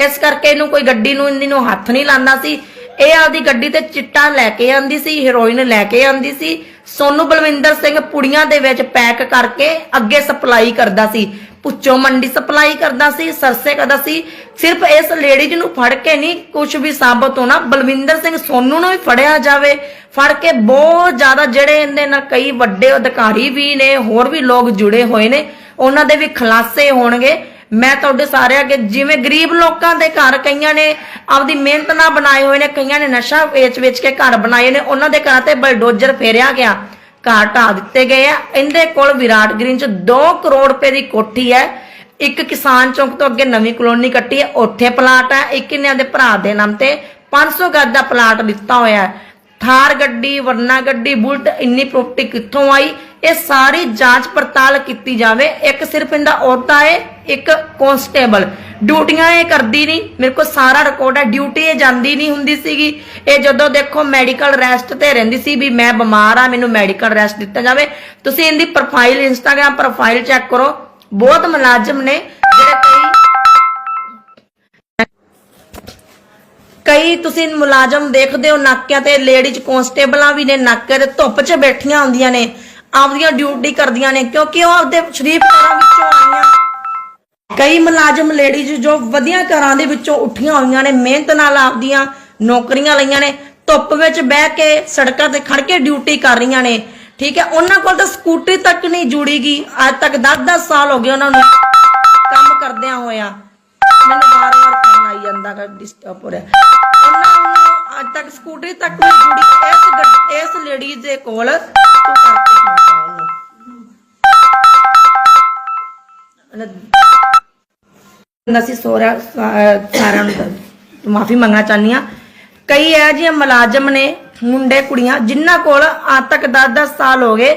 ਇਸ ਕਰਕੇ ਇਹਨੂੰ ਕੋਈ ਗੱਡੀ ਨੂੰ ਇਹਦੀ ਨੂੰ ਹੱਥ ਨਹੀਂ ਲਾਉਂਦਾ ਸੀ। ਇਹ ਆਪਦੀ ਗੱਡੀ ਤੇ ਚਿੱਟਾ ਲੈ ਕੇ ਆਂਦੀ ਸੀ ਹੈਰੋਇਨ ਲੈ ਕੇ ਆਂਦੀ ਸੀ। ਸੋਨੂ ਬਲਵਿੰਦਰ ਸਿੰਘ ਪੁੜੀਆਂ ਦੇ ਵਿੱਚ ਪੈਕ ਕਰਕੇ ਅੱਗੇ ਸਪਲਾਈ ਕਰਦਾ ਸੀ। ਪੁੱਚੋ ਮੰਡੀ ਸਪਲਾਈ ਕਰਦਾ ਸੀ, ਸਰਸੇ ਕਰਦਾ ਸੀ। ਸਿਰਫ ਇਸ ਲੇਡੀਜ਼ ਨੂੰ ਫੜ ਕੇ ਨਹੀਂ ਕੁਝ ਵੀ ਸਾਬਤ ਹੋਣਾ, ਬਲਵਿੰਦਰ ਸਿੰਘ ਸੋਨੂ ਨੂੰ ਵੀ ਫੜਿਆ ਜਾਵੇ। ਫੜ ਕੇ ਬਹੁਤ ਜ਼ਿਆਦਾ ਜਿਹੜੇ ਇਹਦੇ ਨਾਲ ਕਈ ਵੱਡੇ ਅਧਿਕਾਰੀ ਵੀ ਨੇ, ਹੋਰ ਵੀ ਲੋਕ ਜੁੜੇ ਹੋਏ ਨੇ। ਉਹਨਾਂ ਦੇ ਵੀ ਖੁਲਾਸੇ ਹੋਣਗੇ। ਮੈਂ ਤੁਹਾਡੇ ਸਾਰਿਆਂ ਅੱਗੇ ਜਿਵੇਂ ਗਰੀਬ ਲੋਕਾਂ ਦੇ ਘਰ ਕਈਆਂ ਨੇ ਆਪਦੀ ਮਿਹਨਤ ਨਾਲ ਬਣਾਏ ਹੋਏ ਨੇ, ਕਈਆਂ ਨੇ ਨਸ਼ਾ ਵੇਚ-ਵੇਚ ਕੇ ਘਰ ਬਣਾਏ ਨੇ, ਉਹਨਾਂ ਦੇ ਘਰਾਂ ਤੇ ਬਲਡੋਜ਼ਰ ਫੇਰਿਆ ਗਿਆ। ਘਰ ਢਾਹ ਦਿੱਤੇ ਗਏ ਆ। ਇਹਦੇ ਕੋਲ ਵਿਰਾਟ ਗ੍ਰੀਨ ਚ 2 ਕਰੋੜ ਰੁਪਏ ਦੀ ਕੋਠੀ ਹੈ। ਇੱਕ ਕਿਸਾਨ ਚੌਂਕ ਤੋਂ ਅੱਗੇ ਨਵੀਂ ਕਲੋਨੀ ਕੱਟੀ ਹੈ। ਉੱਥੇ ਪਲਾਟ ਹੈ। ਇੱਕ ਇਹਨੇ ਦੇ ਭਰਾ ਦੇ ਨਾਮ ਤੇ 500 ਗੱਜ ਦਾ ਪਲਾਟ ਦਿੱਤਾ ਹੋਇਆ ਹੈ। ਥਾਰ ਗੱਡੀ, ਵਰਨਾ ਗੱਡੀ, ਬੁਲਟ, ਇੰਨੀ ਪ੍ਰੋਪਰਟੀ ਕਿੱਥੋਂ ਆਈ? ਇਹ ਸਾਰੀ ਜਾਂਚ ਪੜਤਾਲ ਕੀਤੀ ਜਾਵੇ। ਇੱਕ ਸਿਰਫ ਇਹਦਾ ਅਹੁਦਾ ਹੈ, ਇੱਕ ਕਨਸਟੇਬਲ ਡਿਊਟੀਆਂ ਇਹ ਕਰਦੀ ਨਹੀਂ। ਮੇਰੇ ਕੋਲ ਸਾਰਾ ਰਿਕਾਰਡ ਹੈ। ਡਿਊਟੀ ਇਹ ਜਾਂਦੀ ਨਹੀਂ ਹੁੰਦੀ ਸੀਗੀ। ਇਹ ਜਦੋਂ ਦੇਖੋ ਮੈਡੀਕਲ ਰੈਸਟ ਤੇ ਰਹਿੰਦੀ ਸੀ ਵੀ ਮੈਂ ਬਿਮਾਰ ਆ, ਮੈਨੂੰ ਮੈਡੀਕਲ ਰੈਸਟ ਦਿੱਤਾ ਜਾਵੇ। ਤੁਸੀਂ ਇਹਦੀ ਪ੍ਰੋਫਾਈਲ ਇੰਸਟਾਗ੍ਰam ਪ੍ਰੋਫਾਈਲ ਚੈੱਕ ਕਰੋ। ਬਹੁਤ ਮੁਲਾਜ਼ਮ ਨੇ ਜਿਹੜੇ ਕਈ ਕਈ ਤੁਸੀਂ ਮੁਲਾਜ਼ਮ ਦੇਖਦੇ ਹੋ, ਨਾਕਿਆਂ ਤੇ ਲੇਡੀਜ਼ ਕਨਸਟੇਬਲਾਂ ਵੀ ਨੇ ਨਾਕੇ ਤੇ ਧੁੱਪ 'ਚ ਬੈਠੀਆਂ ਹੁੰਦੀਆਂ ਨੇ। ਆਪਦੀਆਂ ਡਿਊਟੀ ਕਰਦੀਆਂ ਨੇ, ਕਿਉਂਕਿ ਉਹ ਆਪਦੇ ਸ਼ਰੀਫ ਘਰਾਂ ਵਿੱਚੋਂ ਆਈਆਂ। ਕਈ ਮੁਲਾਜ਼ਮ ਲੇਡੀਜ਼ ਜੋ ਵਧੀਆ ਘਰਾਂ ਦੇ ਵਿੱਚੋਂ ਉੱਠੀਆਂ ਹੋਈਆਂ ਨੇ, ਮਿਹਨਤ ਨਾਲ ਆਪਦੀਆਂ ਨੌਕਰੀਆਂ ਲਈਆਂ ਨੇ, ਧੁੱਪ ਵਿੱਚ ਬਹਿ ਕੇ ਸੜਕਾਂ ਤੇ ਖੜ ਕੇ ਡਿਊਟੀ ਕਰ ਰਹੀਆਂ ਨੇ। ਠੀਕ ਹੈ, ਉਹਨਾਂ ਕੋਲ ਤਾਂ ਸਕੂਟਰੀ ਤੱਕ ਨਹੀਂ ਜੁੜੀਗੀ। ਅੱਜ ਤੱਕ 10-10 ਸਾਲ ਹੋ ਗਏ ਉਹਨਾਂ ਨੂੰ ਕੰਮ ਕਰਦਿਆਂ ਹੋਇਆ। ਮੈਨੂੰ ਵਾਰ-ਵਾਰ ਫੋਨ ਆਈ ਜਾਂਦਾ ਕਿ ਡਿਸਟਰਬ ਹੋ ਰਿਹਾ। ਉਹਨਾਂ ਨੂੰ ਅੱਜ ਤੱਕ ਸਕੂਟਰੀ ਤੱਕ ਨਹੀਂ ਜੁੜੀ। ਇਸ ਗੱਡ- ਇਸ ਲੇਡੀ ਦੇ ਕੋਲ ਤੂੰ ਕਰਕੇ ਨਸੀ ਸੋਰਾ ਸਾਰਿਆਂ ਨੂੰ ਮਾਫੀ ਮੰਗਣਾ ਚਾਹਨੀ ਆ ਕਈ ਇਹ ਜਿਹੇ ਮੁਲਾਜ਼ਮ ਨੇ, ਮੁੰਡੇ, ਕੁੜੀਆਂ, ਜਿਨ੍ਹਾਂ ਕੋਲ ਅੱਜ ਤੱਕ 10-10 ਸਾਲ ਹੋ ਗਏ,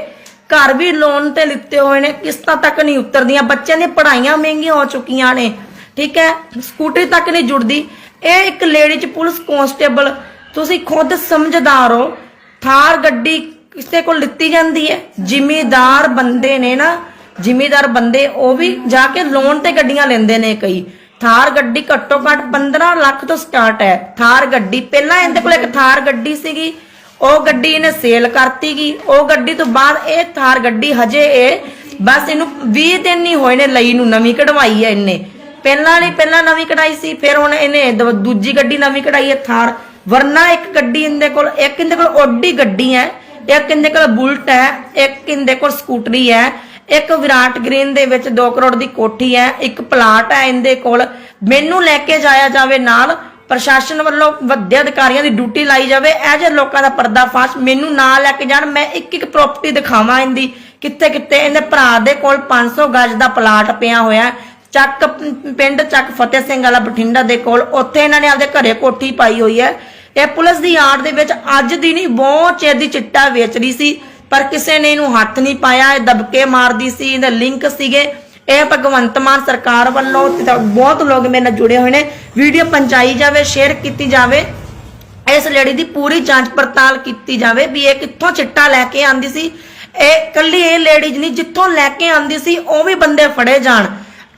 ਘਰ ਵੀ ਲੋਨ ਤੇ ਲਿੱਤੇ ਹੋਏ ਨੇ, ਕਿਸ਼ਤਾਂ ਤੱਕ ਨਹੀਂ ਉਤਰਦੀਆਂ। ਬੱਚਿਆਂ ਦੀਆਂ ਪੜ੍ਹਾਈਆਂ ਮਹਿੰਗੀਆਂ ਹੋ ਚੁੱਕੀਆਂ ਨੇ, ਠੀਕ ਹੈ? ਸਕੂਟਰੀ ਤੱਕ ਨਹੀਂ ਜੁੜਦੀ। ਇਹ ਇੱਕ ਲੇਡੀ ਚ ਪੁਲਿਸ ਕਨਸਟੇਬਲ ਤੁਸੀਂ ਖੁਦ ਸਮਝਦਾਰ ਹੋ। ਥਾਰ ਗੱਡੀ ਕਿਸੇ ਕੋਲ ਲਿੱਤੀ ਜਾਂਦੀ ਹੈ। ਜ਼ਿਮੀਦਾਰ ਬੰਦੇ ਨੇ ਨਾ ਜ਼ਿਮੀਦਾਰ ਬੰਦੇ ਉਹ ਵੀ ਜਾ ਕੇ ਲੋਨ ਤੇ ਗੱਡੀਆਂ ਲੈਂਦੇ ਨੇ ਕਈ। ਥਾਰ ਗੱਡੀ ਘੱਟੋ ਘੱਟ 15 ਲੱਖ ਤੋਂ ਸਟਾਰਟ ਹੈ। ਥਾਰ ਗੱਡੀ ਪਹਿਲਾਂ ਇਹਦੇ ਕੋਲ ਇੱਕ ਥਾਰ ਗੱਡੀ ਸੀਗੀ ਉਹ ਗੱਡੀ ਇਹਨੇ ਸੇਲ ਕਰਤੀ ਗਈ ਉਹ ਗੱਡੀ ਤੋਂ ਬਾਅਦ ਇਹ ਥਾਰ ਗੱਡੀ ਹਜੇ ਇਹ ਬਸ ਇਹਨੂੰ 20 ਦਿਨ ਨਹੀਂ ਹੋਏ ਨੇ ਲਈ ਨੂੰ ਨਵੀਂ ਕਢਵਾਈ ਹੈ ਇਹਨੇ। ਪਹਿਲਾਂ ਵਾਲੀ ਪਹਿਲਾਂ ਨਵੀਂ ਕਢਾਈ ਸੀ ਫਿਰ ਹੁਣ ਇਹਨੇ ਦੂਜੀ ਗੱਡੀ ਨਵੀਂ ਕਢਾਈ ਹੈ ਥਾਰ। ਵਰਨਾ ਇੱਕ ਗੱਡੀ ਇਹਦੇ ਕੋਲ ਇੱਕ ਇਹਦੇ ਕੋਲ ਓਡੀ ਗੱਡੀ ਹੈ ਇੱਕ ਇਹਦੇ ਕੋਲ ਬੁਲਟ ਹੈ ਇੱਕ ਇਹਦੇ ਕੋਲ ਸਕੂਟਰੀ ਹੈ। ਇੱਕ ਵਿਰਾਟ ਗ੍ਰੀਨ ਦੇ ਵਿੱਚ 2 ਕਰੋੜ ਦੀ ਕੋਠੀ ਹੈ, ਇੱਕ ਪਲਾਟ ਹੈ ਇਹਦੇ ਕੋਲ। ਮੈਨੂੰ ਲੈ ਕੇ ਜਾਇਆ ਜਾਵੇ ਨਾਲ, ਪ੍ਰਸ਼ਾਸਨ ਵੱਲੋਂ ਵੱਡੇ ਅਧਿਕਾਰੀਆਂ ਦੀ ਡਿਊਟੀ ਲਾਈ ਜਾਵੇ, ਇਹ ਜਿਹੇ ਲੋਕਾਂ ਦਾ ਪਰਦਾਫਾਸ਼ ਮੈਨੂੰ ਨਾਲ ਲੈ ਕੇ ਜਾਣ, ਮੈਂ ਇੱਕ ਇੱਕ ਪ੍ਰਾਪਰਟੀ ਦਿਖਾਵਾਂ ਇਹਦੀ। ਕਿੱਥੇ ਕਿੱਥੇ ਇਹਦੇ ਭਰਾ ਦੇ ਕੋਲ 500 ਗਜ ਦਾ ਪਲਾਟ ਪਿਆ ਹੋਇਆ ਚੱਕ ਪਿੰਡ ਚੱਕ ਫਤਿਹ ਸਿੰਘ ਵਾਲਾ ਬਠਿੰਡਾ ਦੇ ਕੋਲ, ਉੱਥੇ ਇਹਨਾਂ ਨੇ ਆਪਦੇ ਘਰੇ ਕੋਠੀ ਪਾਈ ਹੋਈ ਹੈ। ਇਹ ਪੁਲਿਸ ਦੀ ਆੜ ਦੇ ਵਿੱਚ ਅੱਜ ਦੀ ਨਹੀਂ, ਬਹੁਤ ਚਿਰ ਦੀ ਚਿੱਟਾ ਵੇਚ ਰਹੀ ਸੀ। ਪਰ ਕਿਸੇ ਨੇ ਇਹਨੂੰ ਹੱਥ ਨਹੀਂ ਪਾਇਆ, ਇਹ ਦਬਕੇ ਮਾਰਦੀ ਸੀ, ਇਹਦੇ ਲਿੰਕ ਸੀਗੇ। ਇਹ ਭਗਵੰਤ ਮਾਨ ਸਰਕਾਰ ਵੱਲੋਂ ਬਹੁਤ ਲੋਕ ਮੇਰੇ ਨਾਲ ਜੁੜੇ ਹੋਏ ਨੇ। ਵੀਡੀਓ ਪਹੁੰਚਾਈ ਜਾਵੇ ਸ਼ੇਅਰ ਕੀਤੀ ਜਾਵੇ। ਇਸ ਲੇਡੀ ਦੀ ਪੂਰੀ ਜਾਂਚ ਪੜਤਾਲ ਕੀਤੀ ਜਾਵੇ ਵੀ ਇਹ ਕਿੱਥੋਂ ਚਿੱਟਾ ਲੈ ਕੇ ਆਂਦੀ ਸੀ। ਇਹ ਕੱਲੀ ਇਹ ਲੇਡੀਜ਼ ਨਹੀਂ, ਜਿੱਥੋਂ ਲੈ ਕੇ ਆਂਦੀ ਸੀ, ਉਹ ਵੀ ਬੰਦੇ ਫੜੇ ਜਾਣ।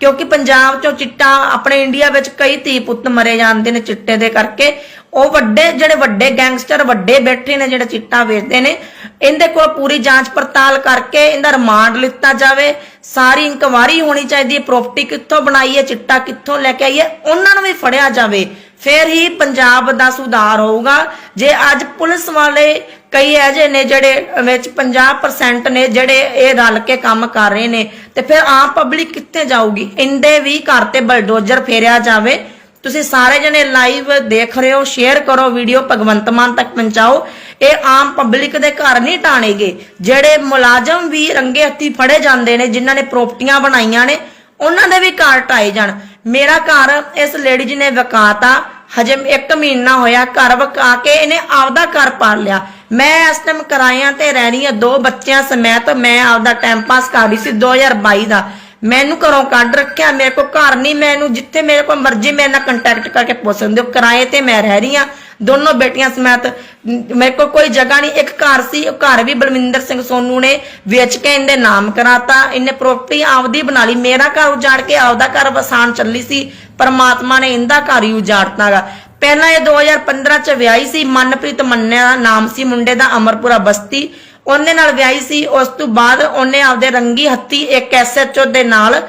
ਕਿਉਂਕਿ ਪੰਜਾਬ ਚੋਂ ਚਿੱਟਾ ਆਪਣੇ ਇੰਡੀਆ ਵਿੱਚ ਕਈ ਧੀ ਪੁੱਤ ਮਰੇ ਜਾਂਦੇ ਨੇ ਚਿੱਟੇ ਦੇ ਕਰਕੇ। ਉਹ ਵੱਡੇ, ਜਿਹੜੇ ਵੱਡੇ ਗੈਂਗਸਟਰ, ਵੱਡੇ ਬੈਠੇ ਨੇ ਜਿਹੜੇ ਚਿੱਟਾ ਵੇਚਦੇ ਨੇ, ਇਹਦੇ ਕੋਲ ਪੂਰੀ ਜਾਂਚ ਪੜਤਾਲ ਕਰਕੇ ਇਹਦਾ ਰਿਮਾਂਡ ਲਿੱਤਾ ਜਾਵੇ। ਸਾਰੀ ਇਨਕੁਆਰੀ ਹੋਣੀ ਚਾਹੀਦੀ ਹੈ ਪ੍ਰਾਪਰਟੀ ਕਿੱਥੋਂ ਬਣਾਈ ਹੈ, ਚਿੱਟਾ ਕਿੱਥੋਂ ਲੈ ਕੇ ਆਈ ਹੈ, ਉਹਨਾਂ ਨੂੰ ਵੀ ਫੜਿਆ ਜਾਵੇ। ਫਿਰ ਹੀ ਪੰਜਾਬ ਦਾ ਸੁਧਾਰ ਹੋਊਗਾ। ਜੇ ਅੱਜ ਪੁਲਿਸ ਵਾਲੇ ਕਈ ਐਜੇ ਨੇ ਜਿਹੜੇ ਵਿੱਚ 50% ਨੇ ਜਿਹੜੇ ਇਹ ਰਲ ਕੇ ਕੰਮ ਕਰ ਰਹੇ ਨੇ, ਤੇ ਫਿਰ ਆਮ ਪਬਲਿਕ ਕਿੱਥੇ ਜਾਊਗੀ? ਇੰਦੇ ਵੀ ਘਰ ਤੇ ਬਲਡੋਜ਼ਰ ਫੇਰਿਆ ਜਾਵੇ। ਤੁਸੀਂ ਸਾਰੇ ਜਣੇ ਲਾਈਵ ਦੇਖ ਰਹੇ ਹੋ, ਸ਼ੇਅਰ ਕਰੋ ਵੀਡੀਓ, ਭਗਵੰਤ ਮਾਨ ਤੱਕ ਪਹੁੰਚਾਓ। ਇਹ ਆਮ ਪਬਲਿਕ ਦੇ ਘਰ ਨਹੀਂ ਟਾਣੇਗੇ। ਜਿਹੜੇ ਮੁਲਾਜ਼ਮ ਵੀ ਰੰਗੇ ਹੱਥੀ ਫੜੇ ਜਾਂਦੇ ਨੇ, ਜਿਨ੍ਹਾਂ ਨੇ ਪ੍ਰਾਪਰਟੀਆਂ ਬਣਾਈਆਂ ਨੇ, ਉਹਨਾਂ ਦੇ ਵੀ ਘਰ ਟਾਏ ਜਾਣ। ਮੇਰਾ ਘਰ ਇਸ ਲੇਡੀ ਜੀ ਨੇ ਵਕਾਤਾ। ਹਜੇ 1 ਮਹੀਨਾ ਹੋਇਆ ਘਰ ਵਕਾ ਕੇ ਇਹਨੇ ਆਪਦਾ ਘਰ ਪਾਲ ਲਿਆ। ਮੈਂ ਇਸ ਟਾਈਮ ਕਿਰਾਇਆਂ ਤੇ ਰਹਿ ਰਹੀ ਹਾਂ ਦੋ ਬੱਚਿਆਂ ਸਮੇਤ ਮੈਂ ਆਪਦਾ ਟਾਈਮ ਪਾਸ ਕਰ ਰਹੀ ਸੀ 2022 ਦਾ। ਮੈਨੂੰ ਘਰੋਂ ਕੱਢ ਰੱਖਿਆ, ਮੇਰੇ ਕੋਲ ਘਰ ਨਹੀਂ, ਮੈਨੂੰ ਜਿੱਥੇ ਮੇਰੇ ਕੋਲ ਮਰਜ਼ੀ ਮੇਰੇ ਨਾਲ ਕੰਟੈਕਟ ਕਰਕੇ ਪੁੱਛ ਸਕਦੇ ਹੋ। ਕਿਰਾਏ ਤੇ ਮੈਂ ਰਹਿ ਰਹੀ ਹਾਂ ਦੋਨੋਂ ਬੇਟੀਆਂ ਸਮੇਤ, ਮੇਰੇ ਕੋਲ ਕੋਈ ਜਗ੍ਹਾ ਨਹੀਂ, ਇੱਕ ਘਰ ਸੀ, ਉਹ ਘਰ ਵੀ ਬਲਵਿੰਦਰ ਸਿੰਘ ਸੋਨੂ ਨੇ ਵੇਚ ਕੇ ਇਹਦੇ ਨਾਮ ਕਰਾਤਾ। ਇਹਨੇ ਪ੍ਰਾਪਰਟੀ ਆਪਦੀ ਬਣਾ ਲਈ, ਮੇਰਾ ਘਰ ਉਜਾੜ ਕੇ ਆਪਦਾ ਘਰ ਵਸਾਨ ਚੱਲੀ ਸੀ, ਪਰਮਾਤਮਾ ਨੇ ਇਹਦਾ ਘਰ ਹੀ ਉਜਾੜਤਾਗਾ। ਪਹਿਲਾਂ ਇਹ 2015 ਚ ਵਿਆਹੀ ਸੀ, ਮਨਪ੍ਰੀਤ ਮੰਨਿਆ ਦਾ ਨਾਮ ਸੀ, ਮੁੰਡੇ ਦਾ ਅਮਰਪੁਰਾ ਬਸਤੀ। ਉਹਨੇ ਨਾਲ ਵਿਆਹੀ ਸੀ, ਉਸ ਤੋਂ ਬਾਅਦ ਉਹਨੇ ਆਪਦੇ ਰੰਗੀ ਹੱਥੀ ਇੱਕ ਐਸਐਚਓ ਦੇ ਨਾਲ